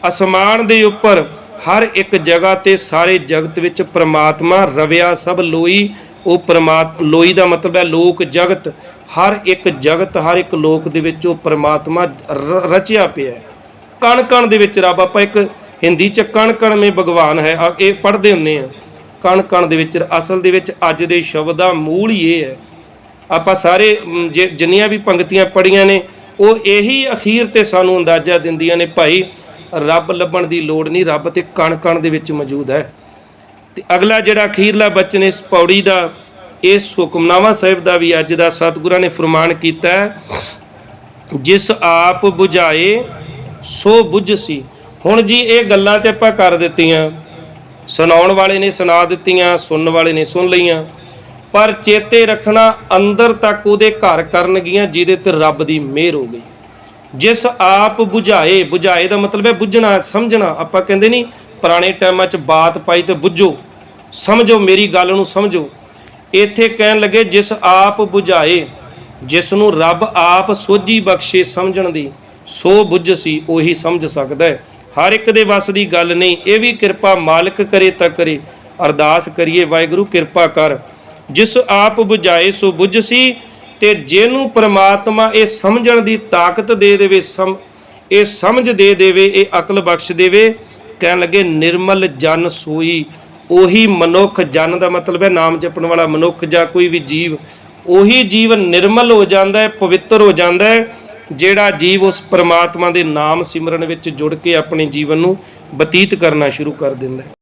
ਅਸਮਾਨ ਦੇ ਉੱਪਰ ਹਰ ਇੱਕ ਜਗ੍ਹਾ ਤੇ ਸਾਰੇ ਜਗਤ ਵਿੱਚ ਪ੍ਰਮਾਤਮਾ ਰਵਿਆ ਸਭ ਲੋਈ। ਉਹ ਪ੍ਰਮਾਤ ਲੋਈ ਦਾ ਮਤਲਬ ਹੈ ਲੋਕ ਜਗਤ। ਹਰ ਇੱਕ ਜਗਤ, ਹਰ ਇੱਕ ਲੋਕ ਦੇ ਵਿੱਚ ਉਹ ਪ੍ਰਮਾਤਮਾ ਰ- ਰਚਿਆ ਪਿਆ ਹੈ। ਕਣ ਕਣ ਦੇ ਵਿੱਚ ਰੱਬ, ਆਪਾਂ ਇੱਕ ਹਿੰਦੀ ਚ ਕਣ ਕਣ ਮੇ ਭਗਵਾਨ ਹੈ ਇਹ ਪੜ੍ਹਦੇ ਹੁੰਨੇ ਆ। ਕਣ ਕਣ ਦੇ ਵਿੱਚ, ਅਸਲ ਦੇ ਵਿੱਚ ਅੱਜ ਦੇ ਸ਼ਬਦ ਦਾ ਮੂਲ ਹੀ ਇਹ ਹੈ। ਆਪਾਂ ਸਾਰੇ ਜੇ- ਜਿੰਨੀਆਂ ਵੀ ਪੰਕਤੀਆਂ ਪੜੀਆਂ ਨੇ, ਉਹ ਇਹੀ ਅਖੀਰ ਤੇ ਸਾਨੂੰ ਅੰਦਾਜ਼ਾ ਦਿੰਦੀਆਂ ਨੇ, ਭਾਈ, ਰੱਬ ਲੱਭਣ ਦੀ ਲੋੜ ਨਹੀਂ, ਰੱਬ ਤੇ ਕਣ ਕਣ ਦੇ ਵਿੱਚ ਮੌਜੂਦ ਹੈ। ਤੇ ਅਗਲਾ ਜਿਹੜਾ ਅਖੀਰਲਾ ਬਚਨ ਇਸ ਪੌੜੀ ਦਾ, ਇਸ ਹੁਕਮਨਾਮਾ ਸਾਹਿਬ ਦਾ ਵੀ ਅੱਜ ਦਾ ਸਤਿਗੁਰਾਂ ਨੇ ਫਰਮਾਨ ਕੀਤਾ ਜਿਸ ਆਪ 부ਝਾਏ ਸੋ। ਬੁਝਸੀ ਹੁਣ ਜੀ ਇਹ ਗੱਲਾਂ ਤੇ ਆਪਾਂ ਕਰ ਦਿੱਤੀਆਂ। ਸੁਣਾਉਣ ਵਾਲੇ ਨੇ ਸੁਣਾ ਦਿੱਤੀਆਂ, ਸੁਣਨ ਵਾਲੇ ਨੇ ਸੁਣ ਲਈਆਂ। ਪਰ ਚੇਤੇ ਰੱਖਣਾ ਅੰਦਰ ਤੱਕ ਉਹਦੇ ਘਰ ਕਰਨ ਗਈਆਂ ਜਿਹਦੇ ਤੇ ਰੱਬ ਦੀ ਮਿਹਰ ਹੋ ਗਈ। ਜਿਸ ਆਪ 부ਝਾਏ 부ਝਾਏ ਦਾ ਮਤਲਬ ਹੈ ਬੁੱਝਣਾ, ਸਮਝਣਾ। ਆਪਾਂ ਕਹਿੰਦੇ ਨਹੀਂ, ਪੁਰਾਣੇ ਟਾਈਮਾਂ 'ਚ ਬਾਤ ਪਾਈ ਤੇ ਬੁੱਝੋ। ਸਮਝੋ, ਮੇਰੀ ਗੱਲ ਨੂੰ ਸਮਝੋ। ਇੱਥੇ ਕਹਿਣ ਲੱਗੇ, ਜਿਸ ਆਪ 부ਝਾਏ ਜਿਸ ਨੂੰ ਰੱਬ ਆਪ ਸੋਝੀ ਬਖਸ਼ੇ ਸਮਝਣ ਦੀ, ਸੋ ਬੁੱਝ ਸੀ, ਉਹੀ ਸਮਝ ਸਕਦਾ ਹੈ। ਹਰ ਇੱਕ ਦੇ ਵੱਸ ਦੀ ਗੱਲ ਨਹੀਂ, ਇਹ ਵੀ ਕਿਰਪਾ ਮਾਲਕ ਕਰੇ ਤਾਂ ਕਰੇ। ਅਰਦਾਸ ਕਰੀਏ, ਵਾਹਿਗੁਰੂ, ਕਿਰਪਾ ਕਰ। ਜਿਸ ਆਪ 부ਝਾਏ ਸੋ ਬੁੱਝ ਸੀ ਤੇ ਜਿਹਨੂੰ ਪ੍ਰਮਾਤਮਾ ਇਹ ਸਮਝਣ ਦੀ ਤਾਕਤ ਦੇ ਦੇਵੇ, ਸਮ, ਇਹ ਸਮਝ ਦੇ ਦੇਵੇ, ਇਹ ਅਕਲ ਬਖਸ਼ ਦੇਵੇ, ਕਹਿਣ ਲੱਗੇ ਨਿਰਮਲ ਜਨ ਸੋਈ। ਉਹੀ ਮਨੁੱਖ, ਜਨ ਦਾ ਮਤਲਬ ਹੈ ਨਾਮ ਜਪਣ ਵਾਲਾ ਮਨੁੱਖ ਜਾਂ ਕੋਈ ਵੀ ਜੀਵ। ਉਹੀ ਜੀਵ ਨਿਰਮਲ ਹੋ ਜਾਂਦਾ ਹੈ, ਪਵਿੱਤਰ ਹੋ ਜਾਂਦਾ ਹੈ, ਜਿਹੜਾ ਜੀਵ ਉਸ ਪ੍ਰਮਾਤਮਾ ਦੇ ਨਾਮ ਸਿਮਰਨ ਵਿੱਚ ਜੁੜ ਕੇ ਆਪਣੇ ਜੀਵਨ ਨੂੰ ਬਤੀਤ ਕਰਨਾ ਸ਼ੁਰੂ ਕਰ ਦਿੰਦਾ ਹੈ।